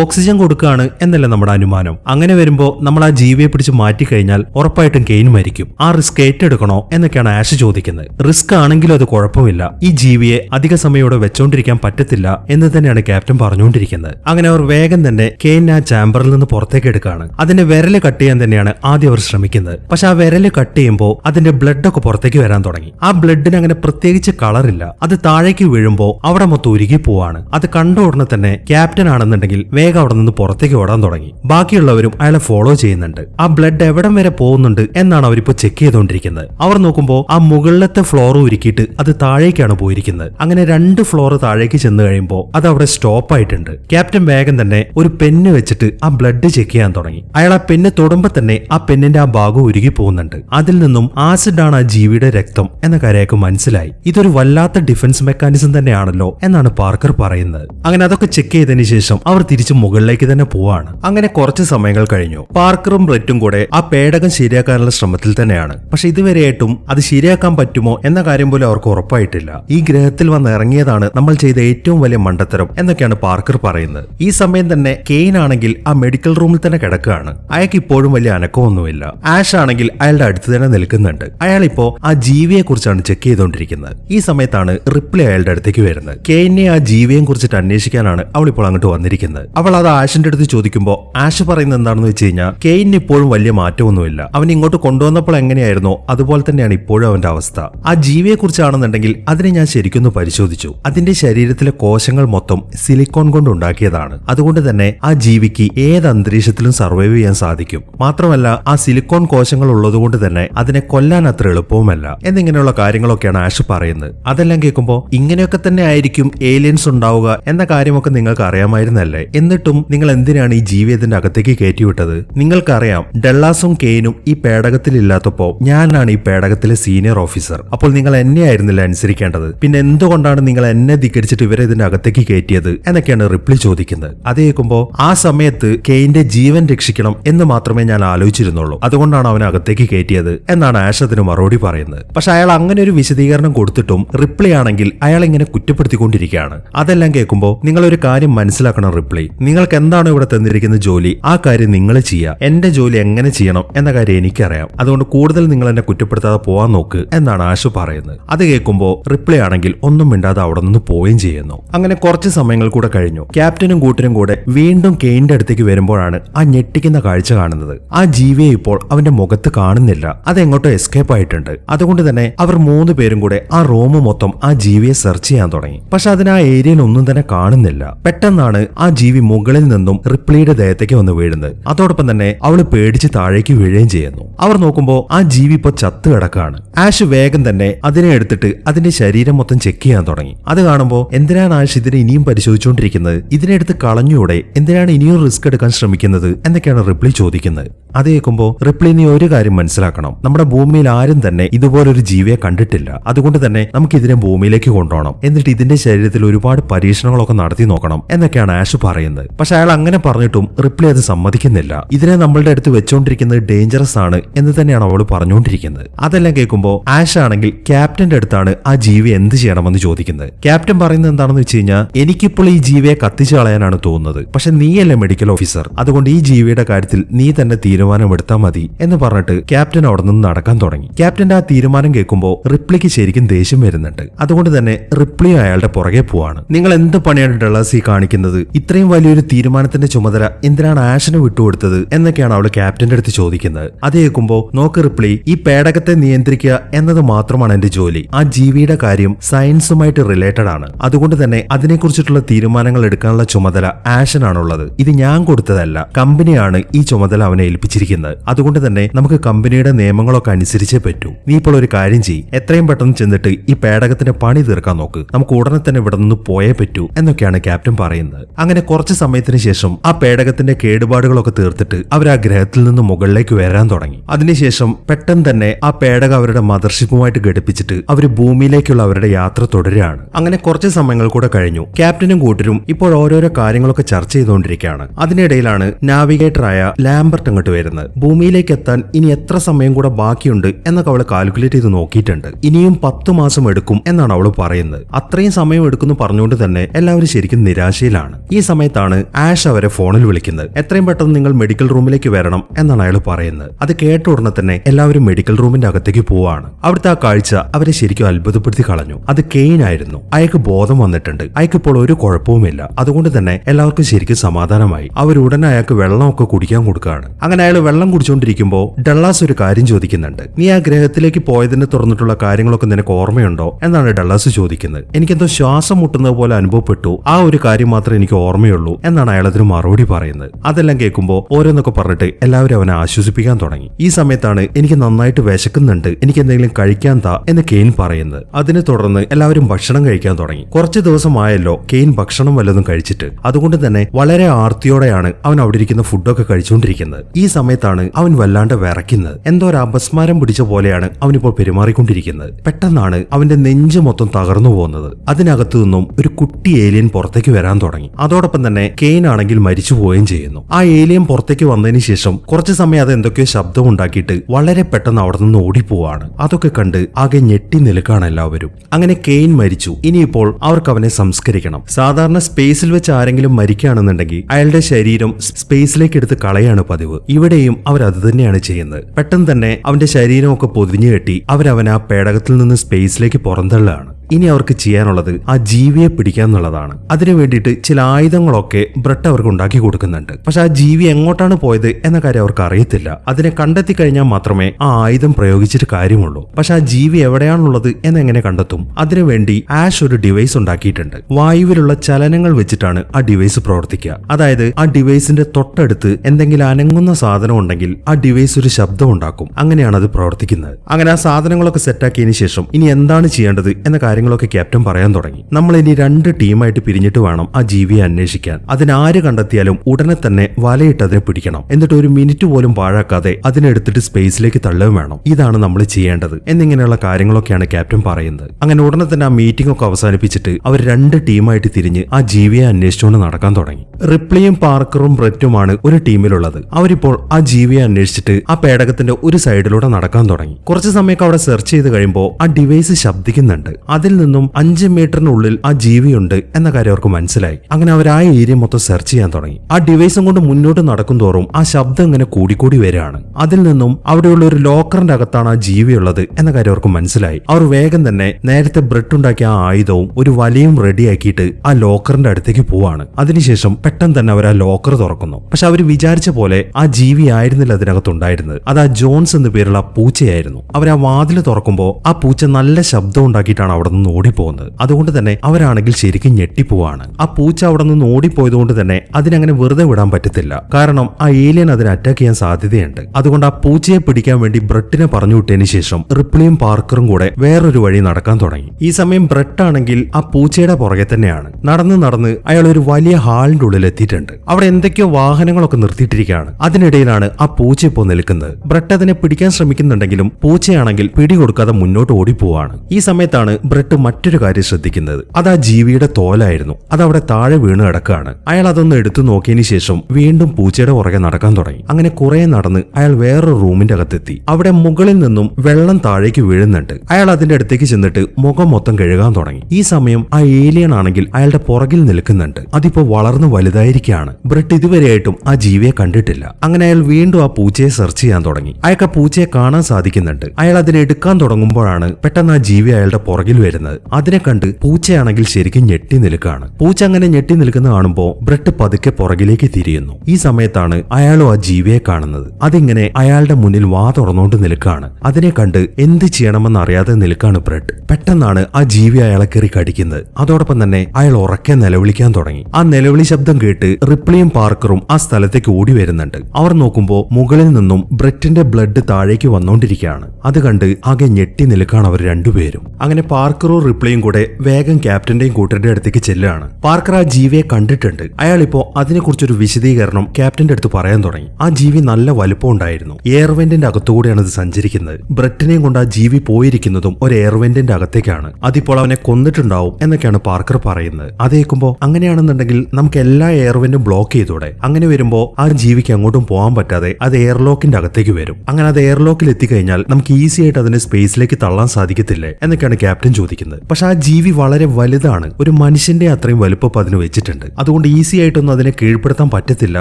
ഓക്സിജൻ കൊടുക്കുകയാണ് എന്നല്ല നമ്മുടെ അനുമാനം. അങ്ങനെ വരുമ്പോൾ നമ്മൾ ആ ജീവിയെ പിടിച്ച് മാറ്റിക്കഴിഞ്ഞാൽ ഉറപ്പായിട്ടും കെയിൻ മരിക്കും. ആ റിസ്ക് ഏറ്റെടുക്കണോ എന്നൊക്കെയാണ് ആഷ് ചോദിക്കുന്നത്. റിസ്ക് ആണെങ്കിലും അത് കുഴപ്പമില്ല. ഈ ജീവിയെ അധിക സമയം ഇവിടെ വെച്ചോണ്ടിരിക്കാൻ പറ്റത്തില്ല എന്ന് തന്നെയാണ് ക്യാപ്റ്റൻ പറഞ്ഞുകൊണ്ടിരിക്കുന്നത് അങ്ങനെ അവർ വേഗം തന്നെ കെയിൻ ആ ചാമ്പറിൽ നിന്ന് പുറത്തേക്ക് എടുക്കുകയാണ് അതിന്റെ വിരൽ കട്ട് ചെയ്യാൻ തന്നെയാണ് ആദ്യം അവർ ശ്രമിക്കുന്നത്. പക്ഷെ ആ വിരൽ കട്ട് ചെയ്യുമ്പോൾ അതിന്റെ ബ്ലഡ് ഒക്കെ പുറത്തേക്ക് വരാൻ തുടങ്ങി. ആ ബ്ലഡിന് അങ്ങനെ പ്രത്യേകിച്ച് കളറില്ല. അത് താഴേക്ക് വീഴുമ്പോൾ അവിടെ മൊത്തം ഉരുകി പോവാണ്. അത് കണ്ട ഉടനെ തന്നെ ക്യാപ്റ്റൻ ആണെന്നുണ്ടെങ്കിൽ വേഗം അവിടെ നിന്ന് പുറത്തേക്ക് ഓടാൻ തുടങ്ങി. ബാക്കിയുള്ളവരും അയാളെ ഫോളോ ചെയ്യുന്നുണ്ട്. ആ ബ്ലഡ് എവിടം വരെ പോകുന്നുണ്ട് എന്നാണ് അവരിപ്പോ ചെക്ക് ചെയ്തുകൊണ്ടിരിക്കുന്നത്. അവർ നോക്കുമ്പോൾ ആ മുകളിലത്തെ ഫ്ലോർ ഉരുക്കിയിട്ട് അത് താഴേക്കാണ് പോയിരിക്കുന്നത്. അങ്ങനെ രണ്ട് ഫ്ലോർ താഴേക്ക് ചെന്ന് കഴിയുമ്പോൾ അത് അവിടെ സ്റ്റോപ്പ് ആയിട്ടുണ്ട്. ക്യാപ്റ്റൻ വേഗം തന്നെ ഒരു പെന്ന് വെച്ചിട്ട് ആ ബ്ലഡ് ചെക്ക് ചെയ്യാൻ തുടങ്ങി. അയാൾ ആ പെന്ന് തൊടുമ്പോ തന്നെ ആ പെന്നിന്റെ ആ ഭാഗം ഉരുകി പോകുന്നുണ്ട്. അതിൽ നിന്നും ആസിഡ് ആണ് ആ ജീവിയുടെ രക്തം എന്ന കാര്യം മനസ്സിലായി. ഇതൊരു വല്ലാത്ത ഡിഫൻസ് മെക്കാനിസം തന്നെയാണല്ലോ എന്നാണ് പാർക്കർ പറയുന്നത്. അങ്ങനെ അതൊക്കെ ചെക്ക് ചെയ്തതിന് ശേഷം അവർ തിരിച്ചു മുകളിലേക്ക് തന്നെ പോവാണ്. അങ്ങനെ കുറച്ച് സമയങ്ങൾ കഴിഞ്ഞു. പാർക്കറും റെറ്റും കൂടെ ആ പേടകം ശരിയാക്കാനുള്ള ശ്രമത്തിൽ തന്നെയാണ്. പക്ഷെ ഇതുവരെയായിട്ടും അത് ശരിയാക്കാൻ പറ്റുമോ എന്ന കാര്യം പോലും അവർക്ക് ഉറപ്പായിട്ടില്ല. ഈ ഗ്രഹത്തിൽ വന്ന് ഇറങ്ങിയതാണ് നമ്മൾ ചെയ്ത ഏറ്റവും വലിയ മണ്ടത്തരം എന്നൊക്കെയാണ് പാർക്കർ പറയുന്നത്. ഈ സമയം തന്നെ കെയിൻ ആണെങ്കിൽ ആ മെഡിക്കൽ റൂമിൽ തന്നെ കിടക്കുകയാണ്. അയാൾക്ക് ഇപ്പോഴും വലിയ അനക്കമൊന്നുമില്ല. ആഷ് ആണെങ്കിൽ അയാളുടെ അടുത്ത് തന്നെ നിൽക്കുന്നുണ്ട്. അയാൾ ഇപ്പോ ആ ജീവിയെ കുറിച്ചാണ് ചെക്ക് ചെയ്തുകൊണ്ടിരിക്കുന്നത് ഈ സമയത്താണ് റിപ്ലൈ അയാളുടെ അടുത്തേക്ക് വരുന്നത്. കെയിനെ ആ ജീവിയെ കുറിച്ചിട്ട് അന്വേഷിക്കാനാണ് അവൾ ഇപ്പോൾ അങ്ങോട്ട് വന്നിരിക്കുന്നത്. അവൾ അത് ആഷിന്റെ അടുത്ത് ചോദിക്കുമ്പോൾ ആഷ് പറയുന്നത് എന്താണെന്ന് വെച്ച് കഴിഞ്ഞാൽ കെയിന് ഇപ്പോഴും വലിയ മാറ്റമൊന്നുമില്ല. അവൻ ഇങ്ങോട്ട് കൊണ്ടുവന്നപ്പോൾ എങ്ങനെയായിരുന്നോ അതുപോലെ തന്നെയാണ് ഇപ്പോഴും അവന്റെ അവസ്ഥ. ആ ജീവിയെ കുറിച്ചാണെന്നുണ്ടെങ്കിൽ അതിനെ ഞാൻ ശരിക്കൊന്ന് പരിശോധിച്ചു. അതിന്റെ ശരീരത്തിലെ കോശങ്ങൾ മൊത്തം സിലിക്കോൺ കൊണ്ട് ഉണ്ടാക്കിയതാണ്. അതുകൊണ്ട് തന്നെ ആ ജീവിക്ക് ഏത് അന്തരീക്ഷത്തിലും സർവൈവ് ചെയ്യാൻ സാധിക്കും. മാത്രമല്ല ആ സിലിക്കോൺ കോശങ്ങൾ ഉള്ളതുകൊണ്ട് തന്നെ അതിനെ കൊല്ലാൻ അത്ര എളുപ്പവുമല്ല എന്നിങ്ങനെയുള്ള കാര്യങ്ങളൊക്കെയാണ് ആഷ് പറയുന്നത്. അതെല്ലാം കേൾക്കുമ്പോൾ ഇങ്ങനെയൊക്കെ തന്നെ ആയിരിക്കും ഏലിയൻസ് ഉണ്ടാവുക എന്ന കാര്യമൊക്കെ നിങ്ങൾക്ക് അറിയാമായിരുന്നല്ലേ എന്നിട്ടും നിങ്ങൾ എന്തിനാണ് ഈ ജീവിതത്തിന്റെ അകത്തേക്ക് കയറ്റിവിട്ടത്? നിങ്ങൾക്കറിയാം ഡെല്ലാസും കെയിനും ഈ പേടകത്തിൽ ഇല്ലാത്തപ്പോ ഞാനാണ് ഈ പേടകത്തിലെ സീനിയർ ഓഫീസർ അപ്പോൾ നിങ്ങൾ എന്നെയായിരുന്നില്ല അനുസരിക്കേണ്ടത്? പിന്നെ എന്തുകൊണ്ടാണ് നിങ്ങൾ എന്നെ ധിക്കരിച്ചിട്ട് ഇവരെ ഇതിന്റെ അകത്തേക്ക് കയറ്റിയത്? എന്നൊക്കെയാണ് റിപ്ലി ചോദിക്കുന്നത്. അത് ആ സമയത്ത് കെയിന്റെ ജീവൻ രക്ഷിക്കണം എന്ന് മാത്രമേ ഞാൻ ആലോചിച്ചിരുന്നുള്ളൂ. അതുകൊണ്ടാണ് അവനെ അകത്തേക്ക് കയറ്റിയത് എന്നാണ് ആഷത്തിന് മറുപടി പറയുന്നത്. പക്ഷെ അയാൾ അങ്ങനെ ഒരു വിശദീകരണം കൊടുത്തിട്ടും റിപ്ലൈ ആണെങ്കിൽ അയാൾ ഇങ്ങനെ കുറ്റപ്പെടുത്തിക്കൊണ്ടിരിക്കുകയാണ്. അതെല്ലാം കേൾക്കുമ്പോൾ നിങ്ങൾ ഒരു കാര്യം മനസ്സിലാക്കണം റിപ്ലൈ. നിങ്ങൾക്ക് എന്താണോ ഇവിടെ തന്നിരിക്കുന്ന ജോലി? ആ കാര്യം നിങ്ങൾ ചെയ്യുക. എന്റെ ജോലി എങ്ങനെ ചെയ്യണം എന്ന കാര്യം എനിക്കറിയാം. അതുകൊണ്ട് കൂടുതൽ നിങ്ങൾ എന്നെ കുറ്റപ്പെടുത്താതെ പോവാൻ നോക്ക് എന്നാണ് ആശു പറയുന്നത്. അത് കേൾക്കുമ്പോൾ റിപ്ലൈ ആണെങ്കിൽ ഒന്നും മിണ്ടാതെ അവിടെ നിന്ന് പോവുകയും ചെയ്യുന്നു. അങ്ങനെ കുറച്ച് സമയങ്ങൾ കൂടെ കഴിഞ്ഞു. ക്യാപ്റ്റനും കൂട്ടരും കൂടെ വീണ്ടും കെയിന്റെ അടുത്തേക്ക് വരുമ്പോഴാണ് ആ ഞെട്ടിക്കുന്ന കാഴ്ച കാണുന്നത്. ആ ജീവിയെ ഇപ്പോൾ അവന്റെ മുഖത്ത് കാണുന്നില്ല. അത് എങ്ങോട്ടോ എസ്കേപ്പ് ആയിട്ടുണ്ട്. അതുകൊണ്ട് തന്നെ അവർ മൂന്ന് പേരും കൂടെ ആ റൂം മൊത്തം ആ ജീവിയെ സെർച്ച് ചെയ്യാൻ തുടങ്ങി. പക്ഷെ അതിന് ആ ഏരിയയിൽ ഒന്നും തന്നെ കാണുന്നില്ല. പെട്ടെന്നാണ് ആ ജീവി മുകളിൽ നിന്നും റിപ്ലിയുടെ ദേഹത്തേക്ക് വന്ന് വീഴുന്നത്. അതോടൊപ്പം തന്നെ അവൾ പേടിച്ച് താഴേക്ക് വീഴുകയും ചെയ്യുന്നു. അവർ നോക്കുമ്പോൾ ആ ജീവി ഇപ്പൊ ചത്ത് കിടക്കാണ്. ആഷ് വേഗം തന്നെ അതിനെ എടുത്തിട്ട് അതിന്റെ ശരീരം മൊത്തം ചെക്ക് ചെയ്യാൻ തുടങ്ങി. അത് കാണുമ്പോൾ എന്തിനാണ് ആഷ് ഇതിനെ ഇനിയും പരിശോധിച്ചുകൊണ്ടിരിക്കുന്നത്? ഇതിനെ എടുത്ത് കളഞ്ഞൂടെ? എന്തിനാണ് ഇനിയും റിസ്ക് എടുക്കാൻ ശ്രമിക്കുന്നത്? എന്നൊക്കെയാണ് റിപ്ലി ചോദിക്കുന്നത്. അത് കേൾക്കുമ്പോൾ റിപ്ലി നീ ഒരു കാര്യം മനസ്സിലാക്കണം. നമ്മുടെ ഭൂമിയിൽ ആരും തന്നെ ഇതുപോലൊരു ജീവിയെ കണ്ടിട്ടില്ല. അതുകൊണ്ട് തന്നെ നമുക്ക് ഇതിനെ ഭൂമിയിലേക്ക് കൊണ്ടുപോകണം. എന്നിട്ട് ഇതിന്റെ ശരീരത്തിൽ ഒരുപാട് പരീക്ഷണങ്ങളൊക്കെ നടത്തി നോക്കണം എന്നൊക്കെയാണ് ആഷ് പറയുന്നത്. പക്ഷെ അയാൾ അങ്ങനെ പറഞ്ഞിട്ടും റിപ്ലൈ അത് സമ്മതിക്കുന്നില്ല. ഇതിനെ നമ്മളുടെ അടുത്ത് വെച്ചുകൊണ്ടിരിക്കുന്നത് ഡേഞ്ചറസ് ആണ് എന്ന് തന്നെയാണ് അവൾ പറഞ്ഞുകൊണ്ടിരിക്കുന്നത് അതെല്ലാം കേൾക്കുമ്പോൾ ആഷ് ആണെങ്കിൽ ക്യാപ്റ്റന്റെ അടുത്താണ് ആ ജീവി എന്ത് ചെയ്യണമെന്ന് ചോദിക്കുന്നത്. ക്യാപ്റ്റൻ പറയുന്നത് എന്താണെന്ന് വെച്ച് കഴിഞ്ഞാൽ എനിക്കിപ്പോൾ ഈ ജീവിയെ കത്തിച്ചു കളയാനാണ് തോന്നുന്നത്. പക്ഷെ നീയല്ലേ മെഡിക്കൽ ഓഫീസർ അതുകൊണ്ട് ഈ ജീവിയുടെ കാര്യത്തിൽ നീ തന്നെ തീരുമാനമെടുത്താൽ മതി എന്ന് പറഞ്ഞിട്ട് ക്യാപ്റ്റൻ അവിടെ നിന്ന് നടക്കാൻ തുടങ്ങി. ക്യാപ്റ്റന്റെ ആ തീരുമാനം കേൾക്കുമ്പോൾ റിപ്ലിക്ക് ശരിക്കും ദേഷ്യം വരുന്നുണ്ട്. അതുകൊണ്ട് തന്നെ റിപ്ലി അയാളുടെ പുറകെ പോവാണ്. നിങ്ങൾ എന്ത് പണിയാണ് ഡെള്ളാസി കാണിക്കുന്നത്. ഇത്രയും വലിയൊരു തീരുമാനത്തിന്റെ ചുമതല എന്തിനാണ് ആഷന് വിട്ടുകൊടുത്തത് എന്നൊക്കെയാണ് അവൾ ക്യാപ്റ്റന്റെ അടുത്ത് ചോദിക്കുന്നത്. അത് കേൾക്കുമ്പോൾ നോക്ക് റിപ്ലി ഈ പേടകത്തെ നിയന്ത്രിക്കുക എന്നത് മാത്രമാണ് എന്റെ ജോലി. ആ ജീവിയുടെ കാര്യം സയൻസുമായിട്ട് റിലേറ്റഡ് ആണ്. അതുകൊണ്ട് തന്നെ അതിനെക്കുറിച്ചിട്ടുള്ള തീരുമാനങ്ങൾ എടുക്കാനുള്ള ചുമതല ആഷനാണുള്ളത്. ഇത് ഞാൻ കൊടുത്തതല്ല. കമ്പനിയാണ് ഈ ചുമതല അവനെ ഏൽപ്പിച്ചിരിക്കുന്നത്. അതുകൊണ്ട് തന്നെ നമുക്ക് കമ്പനിയുടെ നിയമങ്ങളൊക്കെ അനുസരിച്ചേ പറ്റൂ. നീ ഇപ്പോൾ ഒരു കാര്യം ചെയ്യ്. എത്രയും പെട്ടെന്ന് ചെന്നിട്ട് ഈ പേടകത്തിന്റെ പണി തീർക്കാൻ നോക്ക്. നമുക്ക് ഉടനെ തന്നെ ഇവിടെ നിന്ന് പോയേ പറ്റൂ. എന്നൊക്കെയാണ് ക്യാപ്റ്റൻ പറയുന്നത്. അങ്ങനെ കുറച്ച് സമയത്തിന് ശേഷം ആ പേടകത്തിന്റെ കേടുപാടുകളൊക്കെ തീർത്തിട്ട് അവർ ആ ഗ്രഹത്തിൽ നിന്ന് മുകളിലേക്ക് വരാൻ തുടങ്ങി. അതിനുശേഷം പെട്ടെന്ന് തന്നെ ആ പേടകം അവരുടെ മദർഷിപ്പുമായിട്ട് ഘടിപ്പിച്ചിട്ട് അവർ ഭൂമിയിലേക്കുള്ള അവരുടെ യാത്ര തുടരുകയാണ്. അങ്ങനെ കുറച്ച് സമയങ്ങൾ കൂടെ കഴിഞ്ഞു. ക്യാപ്റ്റനും കൂട്ടരും ഇപ്പോൾ ഓരോരോ കാര്യങ്ങളൊക്കെ ചർച്ച ചെയ്തുകൊണ്ടിരിക്കുകയാണ്. അതിനിടയിലാണ് നാവിഗേറ്ററായ ലാംബർട്ട് അങ്ങോട്ട് വരുന്നത്. ഭൂമിയിലേക്ക് എത്താൻ ഇനി എത്ര സമയം കൂടെ ബാക്കിയുണ്ട് എന്നൊക്കെ അവൾ കാൽക്കുലേറ്റ് ചെയ്ത് നോക്കിയിട്ടുണ്ട്. ഇനിയും പത്ത് മാസം എടുക്കും എന്നാണ് അവൾ പറയുന്നത്. അത്രയും സമയം എടുക്കുന്നു പറഞ്ഞുകൊണ്ട് തന്നെ എല്ലാവരും ശരിക്കും നിരാശയിലാണ്. ഈ സമയത്താണ് ആഷ് അവരെ ഫോണിൽ വിളിക്കുന്നത്. എത്രയും പെട്ടെന്ന് നിങ്ങൾ മെഡിക്കൽ റൂമിലേക്ക് വരണം എന്നാണ് അയാൾ പറയുന്നത്. അത് കേട്ട ഉടനെ തന്നെ എല്ലാവരും മെഡിക്കൽ റൂമിന്റെ അകത്തേക്ക് പോവാണ്. അവിടുത്തെ ആ കാഴ്ച അവരെ ശരിക്കും അത്ഭുതപ്പെടുത്തി കളഞ്ഞു. അത് കെയിൻ ആയിരുന്നു. അയാൾക്ക് ബോധം വന്നിട്ടുണ്ട്. അയാൾക്ക് ഇപ്പോൾ ഒരു കുഴപ്പവുമില്ല. അതുകൊണ്ട് തന്നെ എല്ലാവർക്കും ശരിക്കും സമാധാനമായി. അവർ ഉടനെ അയാൾക്ക് വെള്ളമൊക്കെ കുടിക്കാൻ കൊടുക്കുകയാണ്. അങ്ങനെ അയാൾ വെള്ളം കുടിച്ചുകൊണ്ടിരിക്കുമ്പോൾ ഡള്ളാസ് ഒരു കാര്യം ചോദിക്കുന്നുണ്ട്. നീ ആ ഗ്രഹത്തിലേക്ക് പോയതിനെ തുറന്നിട്ടുള്ള കാര്യങ്ങളൊക്കെ നിനക്ക് ഓർമ്മയുണ്ടോ? എന്നാണ് ഡള്ളാസ് ചോദിക്കുന്നത്. എനിക്കെന്തോ ശ്വാസം മുട്ടുന്നത് പോലെ അനുഭവപ്പെട്ടു ആ ഒരു കാര്യം മാത്രമേ എനിക്ക് ഓർമ്മയുള്ളൂ എന്നാണ് അയാൾ അതിന് മറുപടി പറയുന്നത്. അതെല്ലാം കേൾക്കുമ്പോൾ ഓരോന്നൊക്കെ പറഞ്ഞിട്ട് എല്ലാവരും അവനെ ആശ്വസിപ്പിക്കാൻ തുടങ്ങി. ഈ സമയത്താണ് എനിക്ക് നന്നായിട്ട് വിശക്കുന്നുണ്ട്. എനിക്ക് എന്തെങ്കിലും കഴിക്കാൻ താ എന്ന് കെയിൻ പറയുന്നത്. അതിനെ തുടർന്ന് എല്ലാവരും ഭക്ഷണം കഴിക്കാൻ തുടങ്ങി. കുറച്ച് ദിവസമായല്ലോ കെയിൻ ഭക്ഷണം വല്ലതും കഴിച്ചിട്ട്. അതുകൊണ്ട് തന്നെ വളരെ ആർത്തിയോടെയാണ് അവൻ അവിടെ ഇരിക്കുന്ന ഫുഡൊക്കെ കഴിച്ചുകൊണ്ടിരിക്കുന്നത്. ഈ സമയത്താണ് അവൻ വല്ലാണ്ട് വിറയ്ക്കുന്നത്. എന്തോ ഒരു അപസ്മാരം പിടിച്ച പോലെയാണ് അവനിപ്പോൾ പെരുമാറിക്കൊണ്ടിരിക്കുന്നത്. പെട്ടെന്നാണ് അവന്റെ നെഞ്ച് മൊത്തം തകർന്നു പോകുന്നത്. അതിനകത്തു നിന്നും ഒരു കുട്ടി ഏലിയൻ പുറത്തേക്ക് വരാൻ തുടങ്ങി. അതോടൊപ്പം തന്നെ കെയിൻ ആണെങ്കിൽ മരിച്ചു പോവുകയും ചെയ്യുന്നു. ആ ഏലിയൻ പുറത്തേക്ക് വന്നതിന് ശേഷം കുറച്ച് സമയം അത് എന്തൊക്കെയോ ശബ്ദം ഉണ്ടാക്കിയിട്ട് വളരെ പെട്ടെന്ന് അവിടെ നിന്ന് ഓടിപ്പോവാണ്. അതൊക്കെ കണ്ട് ആകെ ഞെട്ടി നിൽക്കാണ് എല്ലാവരും. അങ്ങനെ കെയിൻ മരിച്ചു. ഇനിയിപ്പോൾ അവർക്ക് അവനെ സംസ്കരിക്കണം. സാധാരണ സ്പേസിൽ വെച്ച് ആരെങ്കിലും മരിക്കുകയാണെന്നുണ്ടെങ്കിൽ അയാളുടെ ശരീരം സ്പേസിലേക്ക് എടുത്ത് കളയാണ് പതിവ്. ഇവിടെയും അവർ അത് തന്നെയാണ് ചെയ്യുന്നത്. പെട്ടെന്ന് തന്നെ അവന്റെ ശരീരമൊക്കെ പൊതിഞ്ഞു കെട്ടി അവരവൻ ആ പേടകത്തിൽ നിന്ന് സ്പേസിലേക്ക് പുറന്തള്ളുകയാണ് ഇനി അവർക്ക് ചെയ്യാനുള്ളത് ആ ജീവിയെ പിടിക്കുക എന്നുള്ളതാണ് അതിനു വേണ്ടിയിട്ട് ചില ആയുധങ്ങളൊക്കെ ബ്രട്ട് അവർക്ക് ഉണ്ടാക്കി കൊടുക്കുന്നുണ്ട്. പക്ഷെ ആ ജീവി എങ്ങോട്ടാണ് പോയത് എന്ന കാര്യം അവർക്ക് അറിയത്തില്ല. അതിനെ കണ്ടെത്തി കഴിഞ്ഞാൽ മാത്രമേ ആ ആയുധം പ്രയോഗിച്ചിട്ട് കാര്യമുള്ളൂ. പക്ഷെ ആ ജീവി എവിടെയാണുള്ളത് എന്നെങ്ങനെ കണ്ടെത്തും? അതിനുവേണ്ടി ആഷ് ഒരു ഡിവൈസ് ഉണ്ടാക്കിയിട്ടുണ്ട്. വായുവിലുള്ള ചലനങ്ങൾ വെച്ചിട്ടാണ് ആ ഡിവൈസ് പ്രവർത്തിക്കുക. അതായത് ആ ഡിവൈസിന്റെ തൊട്ടടുത്ത് എന്തെങ്കിലും അനങ്ങുന്ന സാധനം ഉണ്ടെങ്കിൽ ആ ഡിവൈസ് ഒരു ശബ്ദം ഉണ്ടാക്കും. അങ്ങനെയാണ് അത് പ്രവർത്തിക്കുന്നത്. അങ്ങനെ ആ സാധനങ്ങളൊക്കെ സെറ്റാക്കിയതിനു ശേഷം ഇനി എന്താണ് ചെയ്യേണ്ടത് എന്ന കാര്യങ്ങളൊക്കെ ക്യാപ്റ്റൻ പറയാൻ തുടങ്ങി. നമ്മൾ ഇനി രണ്ട് ടീമായിട്ട് പിരിഞ്ഞിട്ട് വേണം ആ ജീവിയെ അന്വേഷിക്കാൻ. അതിനാര് കണ്ടെത്തിയാലും ഉടനെ തന്നെ വലയിട്ട് അതിനെ പിടിക്കണം. എന്നിട്ട് ഒരു മിനിറ്റ് പോലും പാഴാക്കാതെ അതിനെടുത്തിട്ട് സ്പേസിലേക്ക് തള്ളുകയും വേണം. ഇതാണ് നമ്മൾ ചെയ്യേണ്ടത്. എന്നിങ്ങനെയുള്ള കാര്യങ്ങളൊക്കെയാണ് ക്യാപ്റ്റൻ പറയുന്നത്. അങ്ങനെ ഉടനെ തന്നെ ആ മീറ്റിംഗ് ഒക്കെ അവസാനിപ്പിച്ചിട്ട് അവർ രണ്ട് ടീമായിട്ട് തിരിഞ്ഞ് ആ ജീവിയെ അന്വേഷിച്ചുകൊണ്ട് നടക്കാൻ തുടങ്ങി. റിപ്ലിയും പാർക്കറും ബ്രെറ്റുമാണ് ഒരു ടീമിലുള്ളത്. അവരിപ്പോൾ ആ ജീവിയെ അന്വേഷിച്ചിട്ട് ആ പേടകത്തിന്റെ ഒരു സൈഡിലൂടെ നടക്കാൻ തുടങ്ങി. കുറച്ച് സമയമൊക്കെ അവിടെ സെർച്ച് ചെയ്ത് കഴിയുമ്പോൾ ആ ഡിവൈസ് ശബ്ദിക്കുന്നുണ്ട്. അതിൽ നിന്നും അഞ്ച് മീറ്ററിനുള്ളിൽ ആ ജീവിയുണ്ട് എന്ന കാര്യം അവർക്ക് മനസ്സിലായി. അങ്ങനെ അവർ ആ ഏരിയ മൊത്തം സെർച്ച് ചെയ്യാൻ തുടങ്ങി. ആ ഡിവൈസും കൊണ്ട് മുന്നോട്ട് നടക്കും തോറും ആ ശബ്ദം ഇങ്ങനെ കൂടിക്കൂടി വരികയാണ്. അതിൽ നിന്നും അവിടെയുള്ള ഒരു ലോക്കറിന്റെ അകത്താണ് ആ ജീവിയുള്ളത് എന്ന കാര്യം അവർക്ക് മനസ്സിലായി. അവർ വേഗം തന്നെ നേരത്തെ ബ്രെഡ് ഉണ്ടാക്കിയ ആ ആയുധവും ഒരു വലയും റെഡിയാക്കിയിട്ട് ആ ലോക്കറിന്റെ അടുത്തേക്ക് പോവാണ്. അതിനുശേഷം പെട്ടെന്ന് തന്നെ അവർ ആ ലോക്കർ തുറക്കുന്നു. പക്ഷെ അവർ വിചാരിച്ച പോലെ ആ ജീവി ആയിരുന്നില്ല അതിനകത്തുണ്ടായിരുന്നത് അത് ആ ജോൺസ് എന്ന പേരുള്ള പൂച്ചയായിരുന്നു. അവർ ആ വാതിൽ തുറക്കുമ്പോൾ ആ പൂച്ച നല്ല ശബ്ദം ഉണ്ടാക്കിയിട്ടാണ് അവിടെ നിന്ന് ഓടിപ്പോകുന്നത്. അതുകൊണ്ട് തന്നെ അവരാണെങ്കിൽ ശരിക്കും ഞെട്ടിപ്പോവാണ്. ആ പൂച്ച അവിടെ നിന്ന് ഓടിപ്പോയതുകൊണ്ട് തന്നെ അതിനങ്ങനെ വെറുതെ വിടാൻ പറ്റത്തില്ല. കാരണം ആ ഏലിയൻ അതിനെ അറ്റാക്ക് ചെയ്യാൻ സാധ്യതയുണ്ട്. അതുകൊണ്ട് ആ പൂച്ചയെ പിടിക്കാൻ വേണ്ടി ബ്രെട്ടിനെ പറഞ്ഞു വിട്ടതിന് ശേഷം റിപ്ലിയും പാർക്കറും കൂടെ വേറൊരു വഴി നടക്കാൻ തുടങ്ങി. ഈ സമയം ബ്രെട്ട് ആണെങ്കിൽ ആ പൂച്ചയുടെ പുറകെ തന്നെയാണ്. നടന്ന് നടന്ന് അയാൾ ഒരു വലിയ ഹാളിന്റെ ഉള്ളിൽ എത്തിയിട്ടുണ്ട്. അവിടെ എന്തൊക്കെയോ വാഹനങ്ങളൊക്കെ നിർത്തിയിട്ടിരിക്കുകയാണ്. അതിനിടയിലാണ് ആ പൂച്ച ഇപ്പോൾ നിൽക്കുന്നത്. ബ്രെട്ട് അതിനെ പിടിക്കാൻ ശ്രമിക്കുന്നുണ്ടെങ്കിലും പൂച്ചയാണെങ്കിൽ പിടികൊടുക്കാതെ മുന്നോട്ട് ഓടിപ്പോവാണ്. ഈ സമയത്താണ് മറ്റൊരു കാര്യം ശ്രദ്ധിക്കുന്നത്. അത് ആ ജീവിയുടെ തോലായിരുന്നു. അത് അവിടെ താഴെ വീണ് കിടക്കുകയാണ്. അയാൾ അതൊന്ന് എടുത്തു നോക്കിയതിന് ശേഷം വീണ്ടും പൂച്ചയുടെ പുറകെ നടക്കാൻ തുടങ്ങി. അങ്ങനെ കുറെ നടന്ന് അയാൾ വേറൊരു റൂമിന്റെ അകത്തെത്തി. അവിടെ മുകളിൽ നിന്നും വെള്ളം താഴേക്ക് വീഴുന്നുണ്ട്. അയാൾ അതിന്റെ അടുത്തേക്ക് ചെന്നിട്ട് മുഖം മൊത്തം കഴുകാൻ തുടങ്ങി. ഈ സമയം ആ ഏലിയൻ ആണെങ്കിൽ അയാളുടെ പുറകിൽ നിൽക്കുന്നുണ്ട്. അതിപ്പോ വളർന്നു വലുതായിരിക്കുകയാണ്. ബ്രിട്ട് ഇതുവരെയായിട്ടും ആ ജീവിയെ കണ്ടിട്ടില്ല. അങ്ങനെ അയാൾ വീണ്ടും ആ പൂച്ചയെ സെർച്ച് ചെയ്യാൻ തുടങ്ങി. അയാൾക്ക് ആ പൂച്ചയെ കാണാൻ സാധിക്കുന്നുണ്ട്. അയാൾ അതിനെ എടുക്കാൻ തുടങ്ങുമ്പോഴാണ് പെട്ടെന്ന് ആ ജീവി അയാളുടെ പുറകിൽ വരുന്നത്. അതിനെ കണ്ട് പൂച്ചയാണെങ്കിൽ ശരിക്കും ഞെട്ടി നിൽക്കുകയാണ്. പൂച്ച അങ്ങനെ ഞെട്ടി നിൽക്കുന്ന കാണുമ്പോൾ ബ്രെട്ട് പതുക്കെ പുറകിലേക്ക് തിരിയുന്നു. ഈ സമയത്താണ് അയാളും ആ ജീവിയെ കാണുന്നത്. അതിങ്ങനെ അയാളുടെ മുന്നിൽ വാ തുറന്നുകൊണ്ട് നിൽക്കുകയാണ്. അതിനെ കണ്ട് എന്ത് ചെയ്യണമെന്ന് അറിയാതെ നിൽക്കാണ് ബ്രെഡ് പെട്ടെന്നാണ് ആ ജീവി അയാളെ കയറി കടിക്കുന്നത്. അതോടൊപ്പം തന്നെ അയാൾ ഉറക്കെ നിലവിളിക്കാൻ തുടങ്ങി. ആ നിലവിളി ശബ്ദം കേട്ട് റിപ്ലിയും പാർക്കറും ആ സ്ഥലത്തേക്ക് ഓടി വരുന്നുണ്ട്. അവർ നോക്കുമ്പോൾ മുകളിൽ നിന്നും ബ്രെറ്റിന്റെ ബ്ലഡ് താഴേക്ക് വന്നുകൊണ്ടിരിക്കുകയാണ് അത് കണ്ട് ആകെ ഞെട്ടി നിൽക്കാണ് അവർ രണ്ടുപേരും. അങ്ങനെ പാർക്കറും റിപ്ലിയും കൂടെ വേഗം ക്യാപ്റ്റന്റെയും കൂട്ടരുടെ അടുത്തേക്ക് ചെല്ലുകയാണ്. പാർക്കർ ആ ജീവിയെ കണ്ടിട്ടുണ്ട്. അയാൾ ഇപ്പോ അതിനെക്കുറിച്ചൊരു വിശദീകരണം ക്യാപ്റ്റന്റെ അടുത്ത് പറയാൻ തുടങ്ങി. ആ ജീവി നല്ല വലുപ്പം ഉണ്ടായിരുന്നു. എയർവെന്റിന്റെ അകത്തുകൂടെയാണ് ഇത് സഞ്ചരിക്കുന്നത്. ബ്രിട്ടനെയും കൊണ്ട് ആ ജീവി പോയിരിക്കുന്നതും ഒരു എയർവെന്റിന്റെ അകത്തേക്കാണ്. അതിപ്പോൾ അവനെ കൊന്നിട്ടുണ്ടാവും എന്നൊക്കെയാണ് പാർക്കർ പറയുന്നത്. അത് കേൾക്കുമ്പോൾ അങ്ങനെയാണെന്നുണ്ടെങ്കിൽ നമുക്ക് എല്ലാ എയർവെന്റും ബ്ലോക്ക് ചെയ്തൂടെ. അങ്ങനെ വരുമ്പോൾ ആ ജീവിക്ക് അങ്ങോട്ടും പോകാൻ പറ്റാതെ അത് എയർലോക്കിന്റെ അകത്തേക്ക് വരും. അങ്ങനെ അത് എയർലോക്കിൽ എത്തിക്കഴിഞ്ഞാൽ നമുക്ക് ഈസി ആയിട്ട് അതിനെ സ്പേസിലേക്ക് തള്ളാൻ സാധിക്കത്തില്ലേ എന്നൊക്കെയാണ് ക്യാപ്റ്റൻ ചോദിക്കുന്നത് ചോദിക്കുന്നത്. പക്ഷെ ആ ജീവി വളരെ വലുതാണ്. ഒരു മനുഷ്യന്റെ അത്രയും വലുപ്പം അതിന് വെച്ചിട്ടുണ്ട്. അതുകൊണ്ട് ഈസി ആയിട്ടൊന്നും അതിനെ കീഴ്പ്പെടുത്താൻ പറ്റത്തില്ല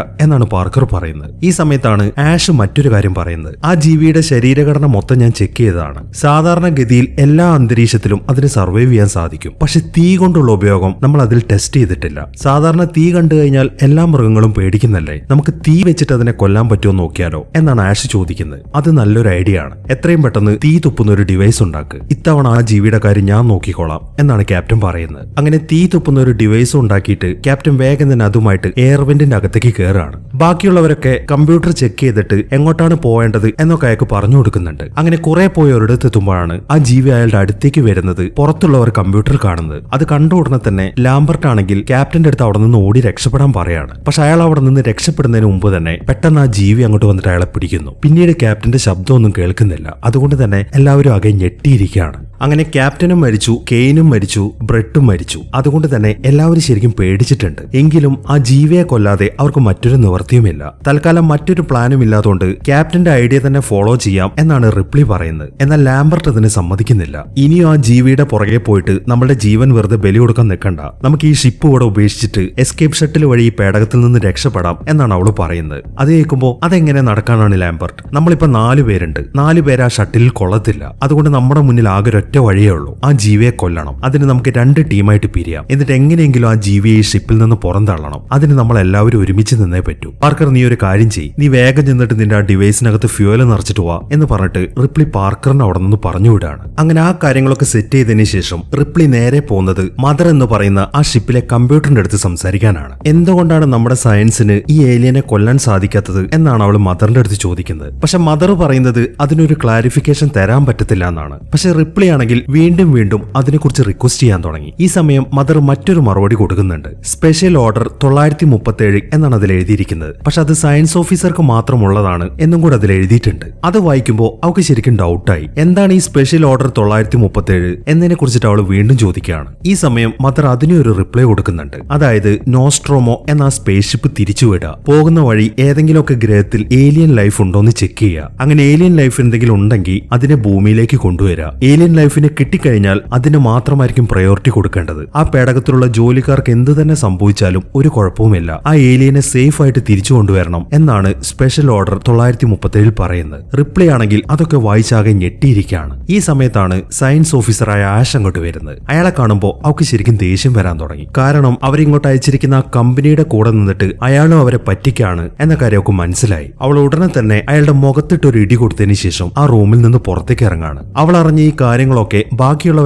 എന്നാണ് പാർക്കർ പറയുന്നത്. ഈ സമയത്താണ് ആഷ് മറ്റൊരു കാര്യം പറയുന്നത്. ആ ജീവിയുടെ ശരീരഘടന മൊത്തം ഞാൻ ചെക്ക് ചെയ്തതാണ്. സാധാരണഗതിയിൽ എല്ലാ അന്തരീക്ഷത്തിലും അതിന് സർവൈവ് ചെയ്യാൻ സാധിക്കും. പക്ഷെ തീ കൊണ്ടുള്ള ഉപയോഗം നമ്മൾ അതിൽ ടെസ്റ്റ് ചെയ്തിട്ടില്ല. സാധാരണ തീ കണ്ടു കഴിഞ്ഞാൽ എല്ലാ മൃഗങ്ങളും പേടിക്കുന്നല്ലേ? നമുക്ക് തീ വെച്ചിട്ട് അതിനെ കൊല്ലാൻ പറ്റുമോ നോക്കിയാലോ എന്നാണ് ആഷ് ചോദിക്കുന്നത്. അത് നല്ലൊരു ഐഡിയ ആണ്. എത്രയും പെട്ടെന്ന് തീ തുപ്പുന്ന ഒരു ഡിവൈസ് ഉണ്ടാക്കുക ഇത്തവണ ആ ജീവിയുടെ കാര്യം ഞാൻ നോക്കിക്കോളാം എന്നാണ് ക്യാപ്റ്റൻ പറയുന്നത്. അങ്ങനെ തീ തുപ്പുന്ന ഒരു ഡിവൈസ് ഉണ്ടാക്കിയിട്ട് ക്യാപ്റ്റൻ വേഗം തന്നെ അതുമായിട്ട് എയർവെന്റിന്റെ അകത്തേക്ക് കയറാണ് ബാക്കിയുള്ളവരൊക്കെ കമ്പ്യൂട്ടർ ചെക്ക് ചെയ്തിട്ട് എങ്ങോട്ടാണ് പോകേണ്ടത് എന്നൊക്കെ അയാൾക്ക് പറഞ്ഞു കൊടുക്കുന്നുണ്ട്. അങ്ങനെ കുറെ പോയി ഒരിടത്ത് എത്തുമ്പോഴാണ് ആ ജീവി അയാളുടെ അടുത്തേക്ക് വരുന്നത് പുറത്തുള്ളവർ കമ്പ്യൂട്ടർ കാണുന്നത്. അത് കണ്ട ഉടനെ തന്നെ ലാംബർട്ട് ആണെങ്കിൽ ക്യാപ്റ്റന്റെ അടുത്ത് അവിടെ നിന്ന് ഓടി രക്ഷപ്പെടാൻ പറയാണ്. പക്ഷെ അയാൾ അവിടെ നിന്ന് രക്ഷപ്പെടുന്നതിന് മുമ്പ് തന്നെ പെട്ടെന്ന് ആ ജീവി അങ്ങോട്ട് വന്നിട്ട് അയാളെ പിടിക്കുന്നു. പിന്നീട് ക്യാപ്റ്റന്റെ ശബ്ദമൊന്നും കേൾക്കുന്നില്ല. അതുകൊണ്ട് തന്നെ എല്ലാവരും അകെ ഞെട്ടിയിരിക്കുകയാണ്. അങ്ങനെ ക്യാപ്റ്റനും മരിച്ചു കെയിനും മരിച്ചു ബ്രെട്ടും മരിച്ചു. അതുകൊണ്ട് തന്നെ എല്ലാവരും ശരിക്കും പേടിച്ചിട്ടുണ്ട്. എങ്കിലും ആ ജീവിയെ കൊല്ലാതെ അവർക്ക് മറ്റൊരു നിവൃത്തിയുമില്ല. തൽക്കാലം മറ്റൊരു പ്ലാനും ഇല്ലാത്തതുകൊണ്ട് ക്യാപ്റ്റന്റെ ഐഡിയ തന്നെ ഫോളോ ചെയ്യാം എന്നാണ് റിപ്ലി പറയുന്നത്. എന്നാൽ ലാംബർട്ട് അതിന് സമ്മതിക്കുന്നില്ല. ഇനിയും ആ ജീവിയുടെ പുറകെ പോയിട്ട് നമ്മുടെ ജീവൻ വെറുതെ ബലി കൊടുക്കാൻ നിൽക്കണ്ട. നമുക്ക് ഈ ഷിപ്പ് ഇവിടെ ഉപേക്ഷിച്ചിട്ട് എസ്കേപ്പ് ഷട്ടിൽ വഴി ഈ പേടകത്തിൽ നിന്ന് രക്ഷപ്പെടാം എന്നാണ് അവൾ പറയുന്നത്. അത് കേൾക്കുമ്പോൾ അതെങ്ങനെ നടക്കാനാണ് ലാംബർട്ട്? നമ്മളിപ്പോ നാലു പേരുണ്ട്. നാലു പേര് ആ ഷട്ടിലിൽ കൊള്ളത്തില്ല. അതുകൊണ്ട് നമ്മുടെ മുന്നിൽ ആകെ ഒരൊറ്റ വഴിയേ ഉള്ളൂ. ആ ജീവിയെ കൊല്ലണം. അതിന് നമുക്ക് രണ്ട് ടീമായിട്ട് പിരിയാം. എന്നിട്ട് എങ്ങനെയെങ്കിലും ആ ജീവിയെ ഈ ഷിപ്പിൽ നിന്ന് പുറന്തള്ളണം. അതിന് നമ്മൾ എല്ലാവരും ഒരുമിച്ച് നിന്നേ പറ്റൂ. പാർക്കർ നീ ഒരു കാര്യം ചെയ്യ്. നീ വേഗം ചെന്നിട്ട് നിന്റെ ആ ഡിവൈസിനകത്ത് ഫ്യൂവൽ നിറച്ചിട്ട് പോവാ എന്ന് പറഞ്ഞിട്ട് റിപ്ലി പാർക്കറിന് അവിടെ നിന്ന് പറഞ്ഞു വിടാണ് അങ്ങനെ ആ കാര്യങ്ങളൊക്കെ സെറ്റ് ചെയ്തതിന് ശേഷം റിപ്ലി നേരെ പോകുന്നത് മദർ എന്ന് പറയുന്ന ആ ഷിപ്പിലെ കമ്പ്യൂട്ടറിന്റെ അടുത്ത് സംസാരിക്കാനാണ്. എന്തുകൊണ്ടാണ് നമ്മുടെ സയൻസിന് ഈ ഏലിയനെ കൊല്ലാൻ സാധിക്കാത്തത് എന്നാണ് അവൾ മദറിന്റെ അടുത്ത് ചോദിക്കുന്നത്. പക്ഷെ മദർ പറയുന്നത് അതിനൊരു ക്ലാരിഫിക്കേഷൻ തരാൻ പറ്റത്തില്ല എന്നാണ്. പക്ഷെ റിപ്ലി ആണെങ്കിൽ വീണ്ടും വീണ്ടും അതിനെക്കുറിച്ച് റിക്വസ്റ്റ് ചെയ്യാൻ തുടങ്ങി. ഈ സമയം മദർ മറ്റൊരു മറുപടി കൊടുക്കുന്നുണ്ട്. സ്പെഷ്യൽ ഓർഡർ തൊള്ളായിരത്തി മുപ്പത്തി ഏഴ് എന്നാണ് അതിൽ എഴുതിയിരിക്കുന്നത്. പക്ഷെ അത് സയൻസ് ഓഫീസർക്ക് മാത്രമുള്ളതാണ് എന്നും കൂടെ അതിൽ എഴുതിയിട്ടുണ്ട്. അത് വായിക്കുമ്പോൾ അവൾക്ക് ശരിക്കും ഡൗട്ടായി എന്താണ് ഈ സ്പെഷ്യൽ ഓർഡർ തൊള്ളായിരത്തി മുപ്പത്തി ഏഴ് എന്നതിനെ കുറിച്ചിട്ട് അവൾ വീണ്ടും ചോദിക്കുകയാണ്. ഈ സമയം മദർ അതിന് ഒരു റിപ്ലൈ കൊടുക്കുന്നുണ്ട്. അതായത് നോസ്ട്രോമോ എന്ന ആ സ്പേസ് ഷിപ്പ് തിരിച്ചുവിടുക. പോകുന്ന വഴി ഏതെങ്കിലുമൊക്കെ ഗ്രഹത്തിൽ ഏലിയൻ ലൈഫ് ഉണ്ടോ എന്ന് ചെക്ക് ചെയ്യുക. അങ്ങനെ ഏലിയൻ ലൈഫ് എന്തെങ്കിലും ഉണ്ടെങ്കിൽ അതിനെ ഭൂമിയിലേക്ക് കൊണ്ടുവരിക. ഏലിയൻ ലൈഫിനെ കിട്ടിക്കഴിഞ്ഞാൽ അതിന് മാത്രമായിരിക്കും പ്രയോറിറ്റി കൊടുക്കേണ്ടത്. ആ പേടകത്തിലുള്ള ജോലിക്കാർക്ക് എന്ത് തന്നെ സംഭവിച്ചാലും ഒരു കുഴപ്പവുമില്ല. ആ ഏലിയനെ സേഫ് ആയിട്ട് തിരിച്ചു കൊണ്ടുവരണം എന്നാണ് സ്പെഷ്യൽ ഓർഡർ തൊള്ളായിരത്തി മുപ്പത്തേഴിൽ പറയുന്നത്. റിപ്ലൈ ആണെങ്കിൽ അതൊക്കെ വായിച്ചാകെ ഞെട്ടിയിരിക്കുകയാണ്. ഈ സമയത്താണ് സയൻസ് ഓഫീസറായ ആഷ് അങ്ങോട്ട് വരുന്നത്. അയാളെ കാണുമ്പോൾ അവൾക്ക് ശരിക്കും ദേഷ്യം വരാൻ തുടങ്ങി. കാരണം അവരിങ്ങോട്ട് അയച്ചിരിക്കുന്ന ആ കമ്പനിയുടെ കൂടെ നിന്നിട്ട് അയാളും അവരെ പറ്റിക്കാണ് എന്ന കാര്യം അവൾക്ക് മനസ്സിലായി. അവൾ ഉടനെ തന്നെ അയാളുടെ മുഖത്തിട്ട് ഒരു ഇടി കൊടുത്തതിന് ശേഷം ആ റൂമിൽ നിന്ന് പുറത്തേക്ക് ഇറങ്ങാണ്. അവൾ അറിഞ്ഞ ഈ കാര്യങ്ങളൊക്കെ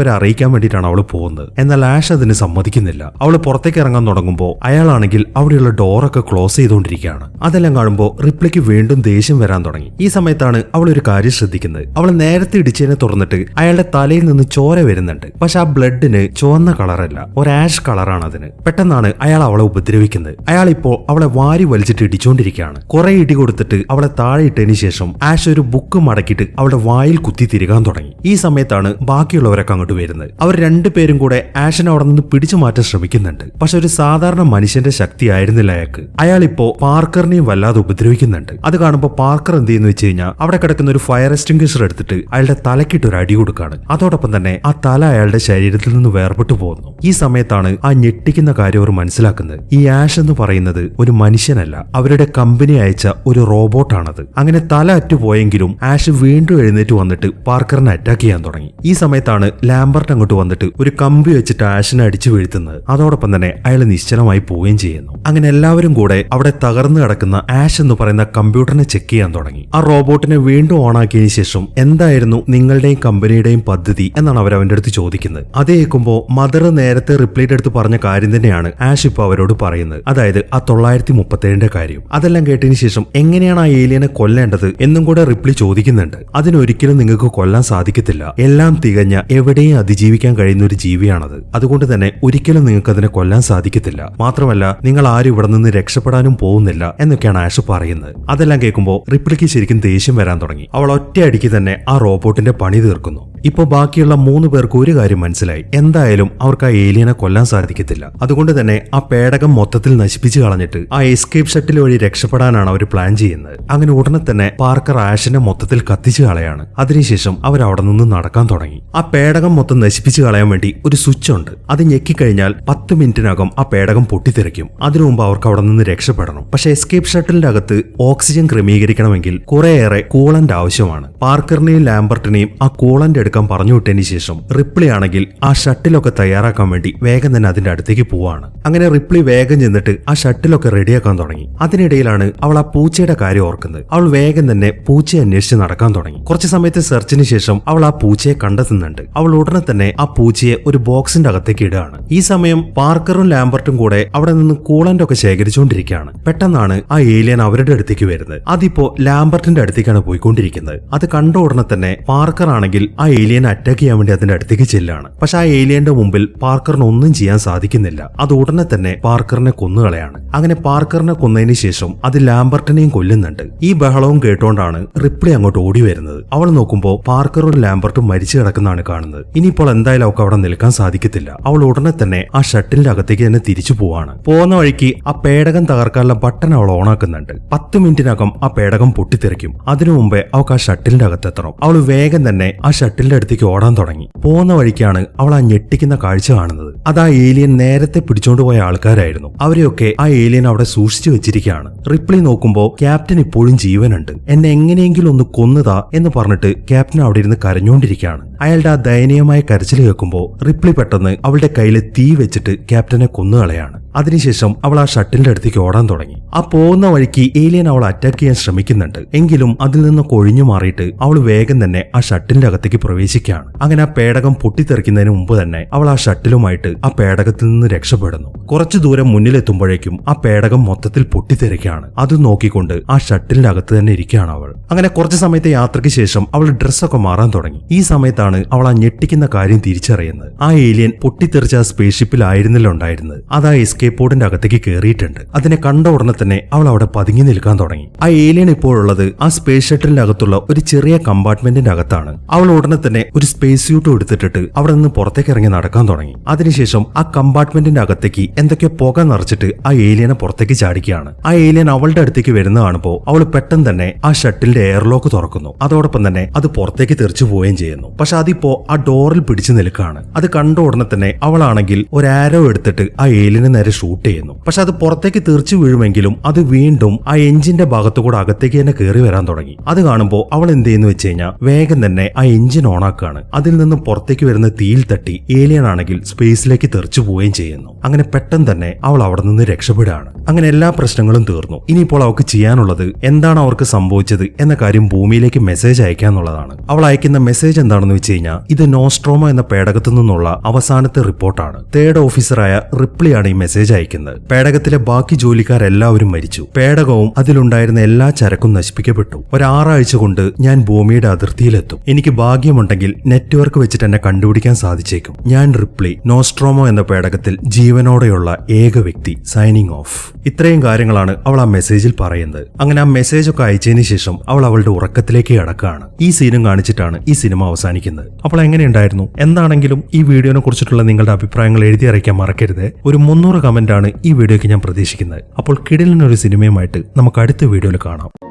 ബാക്കിയുള്ളവരെ അറിയിക്കാൻ വേണ്ടിയിട്ടാണ് അവൾ പോകുന്നത്. എന്നാൽ ആഷ് അതിന് സമ്മതിക്കുന്നില്ല. അവൾ പുറത്തേക്ക് ഇറങ്ങാൻ തുടങ്ങുമ്പോൾ അയാളാണെങ്കിൽ അവിടെയുള്ള ഡോറൊക്കെ ക്ലോസ് ചെയ്തുകൊണ്ടിരിക്കുകയാണ്. അതെല്ലാം കാണുമ്പോൾ റിപ്ലിക്ക് വീണ്ടും ദേഷ്യം വരാൻ തുടങ്ങി. ഈ സമയത്താണ് അവൾ ഒരു കാര്യം ശ്രദ്ധിക്കുന്നത്. അവൾ നേരത്തെ ഇടിച്ചതിനെ തുറന്നിട്ട് അയാളുടെ തലയിൽ നിന്ന് ചോര വരുന്നുണ്ട്. പക്ഷെ ആ ബ്ലഡിന് ചുവന്ന കളറല്ല. ഒരു ആഷ് കളറാണ് അതിന്. പെട്ടെന്നാണ് അയാൾ അവളെ ഉപദ്രവിക്കുന്നത്. അയാൾ ഇപ്പോൾ അവളെ വാരി വലിച്ചിട്ട് ഇടിച്ചുകൊണ്ടിരിക്കുകയാണ് കുറെ ഇടി കൊടുത്തിട്ട് അവളെ താഴെ ഇട്ടതിന് ശേഷം ആഷ് ഒരു ബുക്ക് മടക്കിയിട്ട് അവളുടെ വായിൽ കുത്തി തിരികാൻ തുടങ്ങി. ഈ സമയത്താണ് ബാക്കിയുള്ളവരൊക്കെ അങ്ങോട്ട് വരുന്നത് അവർ രണ്ടുപേരും കൂടെ ആഷൻ അവിടെ നിന്ന് പിടിച്ചു മാറ്റാൻ ശ്രമിക്കുന്നുണ്ട്. പക്ഷെ ഒരു സാധാരണ മനുഷ്യന്റെ ശക്തി ആയിരുന്നില്ല അയാൾക്ക്. അയാൾ ഇപ്പോ പാർക്കറിനെയും വല്ലാതെ ഉപദ്രവിക്കുന്നുണ്ട്. അത് കാണുമ്പോൾ പാർക്കർ എന്ത് ചെയ്യുന്നു വെച്ച് കഴിഞ്ഞാൽ അവിടെ കിടക്കുന്ന ഒരു ഫയർ എക്സ്റ്റിംഗ്വിഷർ എടുത്തിട്ട് അയാളുടെ തലക്കിട്ട് ഒരു അടി കൊടുക്കാണ്. അതോടൊപ്പം തന്നെ ആ തല അയാളുടെ ശരീരത്തിൽ നിന്ന് വേർപെട്ടു പോകുന്നു. ഈ സമയത്താണ് ആ ഞെട്ടിക്കുന്ന കാര്യം അവർ മനസ്സിലാക്കുന്നത്. ഈ ആഷ് എന്ന് പറയുന്നത് ഒരു മനുഷ്യനല്ല അവരുടെ കമ്പനി അയച്ച ഒരു റോബോട്ടാണത്. അങ്ങനെ തല അറ്റുപോയെങ്കിലും ആഷ് വീണ്ടും എഴുന്നേറ്റ് വന്നിട്ട് പാർക്കറിനെ അറ്റാക്ക് ചെയ്യാൻ തുടങ്ങി. ഈ സമയത്താണ് ലാംബർട്ട് അങ്ങോട്ട് വന്നിട്ട് ഒരു കമ്പി വെച്ചിട്ട് ആഷിനെ അടിച്ചു വീഴ്ത്തുന്നത്. അതോടൊപ്പം തന്നെ അയാൾ നിശ്ചലമായി പോവുകയും ചെയ്യുന്നു. അങ്ങനെ എല്ലാവരും കൂടെ അവിടെ തകർന്നു കിടക്കുന്ന ആഷ് എന്ന് പറയുന്ന കമ്പ്യൂട്ടറിനെ ചെക്ക് ചെയ്യാൻ തുടങ്ങി. ആ റോബോട്ടിനെ വീണ്ടും ഓണാക്കിയതിനു ശേഷം എന്തായിരുന്നു നിങ്ങളുടെയും കമ്പനിയുടെയും പദ്ധതി എന്നാണ് അവർ അവന്റെ അടുത്ത് ചോദിക്കുന്നത്. അത് കേൾക്കുമ്പോൾ മദർ നേരത്തെ റിപ്ലൈഡ് എടുത്ത് പറഞ്ഞ കാര്യം തന്നെയാണ് ആഷ് ഇപ്പൊ അവരോട് പറയുന്നത്. അതായത് ആ തൊള്ളായിരത്തി മുപ്പത്തേഴിന്റെ കാര്യം. അതെല്ലാം കേട്ടതിന് ശേഷം എങ്ങനെയാണ് ആ ഏലിയനെ കൊല്ലേണ്ടത് എന്നും കൂടെ റിപ്ലൈ ചോദിക്കുന്നുണ്ട്. അതിനൊരിക്കലും നിങ്ങൾക്ക് കൊല്ലാൻ സാധിക്കത്തില്ല. എല്ലാം തികഞ്ഞ എവിടെയും അതിജീവിക്കാൻ കഴിയുന്ന ഒരു ജീവിയാണത്. അതുകൊണ്ട് തന്നെ ഒരിക്കലും നിങ്ങൾക്ക് അതിനെ കൊല്ലാൻ സാധിക്കത്തില്ല. മാത്രമല്ല നിങ്ങൾ ആരും ഇവിടെ നിന്ന് രക്ഷപ്പെടാനും പോകുന്നില്ല എന്നൊക്കെയാണ് ആഷ് പറയുന്നത്. അതെല്ലാം കേൾക്കുമ്പോൾ റിപ്ലിക്ക് ശരിക്കും ദേഷ്യം വരാൻ തുടങ്ങി. അവൾ ഒറ്റയടിക്ക് തന്നെ ആ റോബോട്ടിന്റെ പണി തീർക്കുന്നു. ഇപ്പൊ ബാക്കിയുള്ള മൂന്ന് പേർക്ക് ഒരു കാര്യം മനസ്സിലായി. എന്തായാലും അവർക്ക് ആ ഏലിയനെ കൊല്ലാൻ സാധിക്കത്തില്ല. അതുകൊണ്ട് തന്നെ ആ പേടകം മൊത്തത്തിൽ നശിപ്പിച്ചു കളഞ്ഞിട്ട് ആ എസ്കേപ്പ് ഷട്ടിൽ വഴി രക്ഷപ്പെടാനാണ് അവർ പ്ലാൻ ചെയ്യുന്നത്. അങ്ങനെ ഉടനെ തന്നെ പാർക്കർ ആഷിനെ മൊത്തത്തിൽ കത്തിച്ചു കളയാണ്. അതിനുശേഷം അവർ അവിടെ നിന്ന് നടക്കാൻ തുടങ്ങി. ആ പേടകം മൊത്തം നശിപ്പിച്ചു കളയാൻ വേണ്ടി ഒരു സ്വിച്ച് ഉണ്ട്. അത് ഞെക്കിക്കഴിഞ്ഞാൽ പത്ത് മിനിറ്റിനകം ആ പേടകം പൊട്ടിത്തെറിക്കും. അതിനു മുമ്പ് അവർക്ക് അവിടെ നിന്ന് രക്ഷപ്പെടണം. പക്ഷെ എസ്കേപ്പ് ഷട്ടിലിന്റെ അകത്ത് ഓക്സിജൻ ക്രമീകരിക്കണമെങ്കിൽ കുറേയേറെ കൂളന്റ് ആവശ്യമാണ്. പാർക്കറിനെയും ലാംബർട്ടിനെയും ആ കൂളന്റ് എടുക്കാൻ പറഞ്ഞു വിട്ടതിന് ശേഷം റിപ്ലി ആണെങ്കിൽ ആ ഷട്ടിലൊക്കെ തയ്യാറാക്കാൻ വേണ്ടി വേഗം തന്നെ അതിന്റെ അടുത്തേക്ക് പോവാണ്. അങ്ങനെ റിപ്ലി വേഗം ചെന്നിട്ട് ആ ഷട്ടിലൊക്കെ റെഡിയാക്കാൻ തുടങ്ങി. അതിനിടയിലാണ് അവൾ ആ പൂച്ചയുടെ കാര്യം ഓർക്കുന്നത്. അവൾ വേഗം തന്നെ പൂച്ചയെ അന്വേഷിച്ച് നടക്കാൻ തുടങ്ങി. കുറച്ച് സമയത്തെ സെർച്ചിന് ശേഷം അവൾ ആ പൂച്ചയെ കണ്ടെത്തുന്നുണ്ട്. അവൾ ഉടനെ തന്നെ ആ പൂച്ചയെ ഒരു ബോക്സിന്റെ അകത്തേക്ക് ഇടുകയാണ്. ഈ സമയം പാർക്കറും ലാംബർട്ടും കൂടെ അവിടെ നിന്ന് കൂളന്റ് ഒക്കെ ശേഖരിച്ചുകൊണ്ടിരിക്കുകയാണ്. പെട്ടെന്നാണ് ആ ഏലിയൻ അവരുടെ അടുത്തേക്ക് വരുന്നത്. അതിപ്പോ ലാംബർട്ടിന്റെ അടുത്തേക്കാണ് പോയിക്കൊണ്ടിരിക്കുന്നത്. അത് കണ്ട ഉടനെ തന്നെ പാർക്കർ ആണെങ്കിൽ ആ ഏലിയനെ അറ്റാക്ക് ചെയ്യാൻ വേണ്ടി അതിന്റെ അടുത്തേക്ക് ചെല്ലാണ്. പക്ഷെ ആ ഏലിയന്റെ മുമ്പിൽ പാർക്കറിന് ഒന്നും ചെയ്യാൻ സാധിക്കുന്നില്ല. അത് ഉടനെ തന്നെ പാർക്കറിനെ കൊന്നുകളയാണ്. അങ്ങനെ പാർക്കറിനെ കൊന്നതിന് ശേഷം അത് ലാംബർട്ടിനെയും കൊല്ലുന്നുണ്ട്. ഈ ബഹളവും കേട്ടോണ്ടാണ് റിപ്ലി അങ്ങോട്ട് ഓടി വരുന്നത്. അവൾ നോക്കുമ്പോൾ പാർക്കറും ലാംബർട്ടും മരിച്ചു കിടക്കുന്നതാണ് കാണുന്നത്. ഇനിയിപ്പോൾ എന്തായാലും അവൾക്ക് അവിടെ നിൽക്കാൻ സാധിക്കത്തില്ല. അവൾ ഉടനെ തന്നെ ആ ഷട്ടിലിന്റെ അകത്തേക്ക് തന്നെ തിരിച്ചു പോവാണ്. പോകുന്ന വഴിക്ക് ആ പേടകം തകർക്കാനുള്ള ബട്ടൺ അവൾ ഓണാക്കുന്നുണ്ട്. പത്ത് മിനിറ്റിനകം ആ പേടകം പൊട്ടിത്തെറിക്കും. അതിനു മുമ്പേ അവൾക്ക് ആ ഷട്ടിലിന്റെ അകത്തെത്തണം. അവൾ വേഗം തന്നെ ആ അടുത്തേക്ക് ഓടാൻ തുടങ്ങി. പോകുന്ന വഴിക്കാണ് അവൾ ആ ഞെട്ടിക്കുന്ന കാഴ്ച കാണുന്നത്. അത് ആ ഏലിയൻ നേരത്തെ പിടിച്ചോണ്ട് പോയ ആൾക്കാരായിരുന്നു. അവരെയൊക്കെ ആ ഏലിയൻ അവിടെ സൂക്ഷിച്ചു വെച്ചിരിക്കുകയാണ്. റിപ്ലി നോക്കുമ്പോൾ ക്യാപ്റ്റൻ ഇപ്പോഴും ജീവനുണ്ട്. എന്നെ എങ്ങനെയെങ്കിലും ഒന്ന് കൊന്നുതാ എന്ന് പറഞ്ഞിട്ട് ക്യാപ്റ്റൻ അവിടെ ഇരുന്ന് കരഞ്ഞുകൊണ്ടിരിക്കുകയാണ് അയാളുടെ ആ ദയനീയമായ കരച്ചിൽ കേൾക്കുമ്പോൾ റിപ്ലി പെട്ടെന്ന് അവളുടെ കയ്യിൽ തീ വെച്ചിട്ട് ക്യാപ്റ്റനെ കൊന്നുകളയാണ്. അതിനുശേഷം അവൾ ആ ഷട്ടിലിന്റെ അടുത്തേക്ക് ഓടാൻ തുടങ്ങി. ആ പോകുന്ന വഴിക്ക് ഏലിയൻ അവൾ അറ്റാക്ക് ചെയ്യാൻ ശ്രമിക്കുന്നുണ്ട്. എങ്കിലും അതിൽ നിന്നൊക്കെ ഒഴിഞ്ഞു മാറിയിട്ട് അവൾ വേഗം തന്നെ ആ ഷട്ടിലിന്റെ അകത്തേക്ക് പ്രവേശിക്കുകയാണ്. അങ്ങനെ ആ പേടകം പൊട്ടിത്തെറിക്കുന്നതിന് മുമ്പ് തന്നെ അവൾ ആ ഷട്ടിലുമായിട്ട് ആ പേടകത്തിൽ നിന്ന് രക്ഷപ്പെടുന്നു. കുറച്ചു ദൂരം മുന്നിലെത്തുമ്പോഴേക്കും ആ പേടകം മൊത്തത്തിൽ പൊട്ടിത്തെറിക്കുകയാണ്. അത് നോക്കിക്കൊണ്ട് ആ ഷട്ടിലിന്റെ അകത്ത് തന്നെ ഇരിക്കുകയാണ് അവൾ. അങ്ങനെ കുറച്ച് സമയത്തെ യാത്രയ്ക്ക് ശേഷം അവൾ ഡ്രസ്സൊക്കെ മാറാൻ തുടങ്ങി. ഈ സമയത്താണ് അവൾ ആ ഞെട്ടിക്കുന്ന കാര്യം തിരിച്ചറിയുന്നത്. ആ ഏലിയൻ പൊട്ടിത്തെറിച്ച ആ സ്പേസ്ഷിപ്പിലായിരുന്നില്ല ഉണ്ടായിരുന്നത്. അത് ആ എസ്കേപ്പ് ബോർഡിന്റെ അകത്തേക്ക് കയറിയിട്ടുണ്ട് അതിനെ കണ്ട ഉടനെ തന്നെ അവൾ അവിടെ പതുങ്ങി നിൽക്കാൻ തുടങ്ങി. ആ ഏലിയൻ ഇപ്പോഴുള്ളത് ആ സ്പേസ് ഷട്ടിലിന്റെ അകത്തുള്ള ഒരു ചെറിയ കമ്പാർട്ട്മെന്റിന്റെ അകത്താണ്. അവൾ ഉടനെ തന്നെ ഒരു സ്പേസ് സ്യൂട്ട് എടുത്തിട്ടിട്ട് അവിടെ നിന്ന് പുറത്തേക്ക് ഇറങ്ങി നടക്കാൻ തുടങ്ങി. അതിനുശേഷം ആ കമ്പാർട്ട്മെന്റിന്റെ അകത്തേക്ക് എന്തൊക്കെയോ പുക നിറച്ചിട്ട് ആ ഏലിയനെ പുറത്തേക്ക് ചാടിക്കുകയാണ്. ആ ഏലിയൻ അവളുടെ അടുത്തേക്ക് വരുന്ന കാണുമ്പോൾ അവൾ പെട്ടെന്ന് തന്നെ ആ ഷട്ടിലിന്റെ എയർലോക്ക് തുറക്കുന്നു. അതോടൊപ്പം തന്നെ അത് പുറത്തേക്ക് തെറിച്ചു പോവുകയും ചെയ്യുന്നു. പക്ഷെ അതിപ്പോ ആ ഡോറിൽ പിടിച്ചു നിൽക്കുകയാണ് അത് കണ്ട ഉടനെ തന്നെ അവളാണെങ്കിൽ ഒരു ആരോ എടുത്തിട്ട് ആ ഏലിനെ നേരെ ഷൂട്ട് ചെയ്യുന്നു. പക്ഷെ അത് പുറത്തേക്ക് തെറിച്ചു വീഴുമെങ്കിലും അത് വീണ്ടും ആ എഞ്ചിന്റെ ഭാഗത്തുകൂടെ അകത്തേക്ക് തന്നെ കയറി വരാൻ തുടങ്ങി. അത് കാണുമ്പോൾ അവൾ എന്ത് ചെയ്യുന്നു വെച്ച് കഴിഞ്ഞാൽ വേഗം തന്നെ ആ എഞ്ചിൻ ഓണാക്കുകയാണ് അതിൽ നിന്നും പുറത്തേക്ക് വരുന്ന തീയിൽ തട്ടി ഏലിയൻ ആണെങ്കിൽ സ്പേസിലേക്ക് തെറിച്ചു പോവുകയും ചെയ്യുന്നു. അങ്ങനെ പെട്ടെന്ന് തന്നെ അവൾ അവിടെ നിന്ന് രക്ഷപ്പെടുകയാണ്. അങ്ങനെ എല്ലാ പ്രശ്നങ്ങളും തീർന്നു. ഇനിയിപ്പോൾ അവൾക്ക് ചെയ്യാനുള്ളത് എന്താണ് അവർക്ക് സംഭവിച്ചത് എന്ന കാര്യം ഭൂമിയിലേക്ക് മെസ്സേജ് അയക്കാന്നുള്ളതാണ്. അവൾ അയക്കുന്ന മെസ്സേജ് എന്താണെന്ന് വെച്ച് കഴിഞ്ഞാൽ ഇത് നോസ്ട്രോമ എന്ന പേടകത്തു നിന്നുള്ള അവസാനത്തെ റിപ്പോർട്ടാണ്. തേർഡ് ഓഫീസറായ റിപ്ലിയാണ് ഈ മെസ്സേജ് അയക്കുന്നത്. പേടകത്തിലെ ബാക്കി ജോലിക്കാരെല്ലാവരും മരിച്ചു. പേടകവും അതിലുണ്ടായിരുന്ന എല്ലാ ചരക്കും നശിപ്പിക്കപ്പെട്ടു. ഒരാറാഴ്ച കൊണ്ട് ഞാൻ ഭൂമിയുടെ അതിർത്തിയിലെത്തും. എനിക്ക് ഭാഗ്യമുണ്ടെങ്കിൽ നെറ്റ്വർക്ക് വെച്ചിട്ട് എന്നെ കണ്ടുപിടിക്കാൻ സാധിച്ചേക്കും. ഞാൻ റിപ്ലി നോസ്ട്രോമോ എന്ന പേടകത്തിൽ ജീവനോടെയുള്ള ഏക വ്യക്തി സൈനിങ് ഓഫ് ഇത്രയും കാര്യങ്ങളാണ് അവൾ ആ മെസ്സേജിൽ പറയുന്നത്. അങ്ങനെ ആ മെസ്സേജ് ഒക്കെ അയച്ചതിന് ശേഷം അവൾ അവളുടെ ഉറക്കത്തിലേക്ക് കിടക്കുകയാണ്. ഈ സീനും കാണിച്ചിട്ടാണ് ഈ സിനിമ അവസാനിക്കുന്നത്. അപ്പോൾ എങ്ങനെയുണ്ടായിരുന്നു? എന്താണെങ്കിലും ഈ വീഡിയോനെ കുറിച്ചിട്ടുള്ള നിങ്ങളുടെ അഭിപ്രായങ്ങൾ എഴുതി അറിയിക്കാൻ മറക്കരുത്. ഒരു മുന്നൂറ് കമന്റ് ആണ് ഈ വീഡിയോയ്ക്ക് ഞാൻ പ്രതീക്ഷിക്കുന്നത്. അപ്പോൾ കിടിലിനൊരു സിനിമയുമായിട്ട് നമുക്ക് അടുത്ത വീഡിയോയിൽ കാണാം.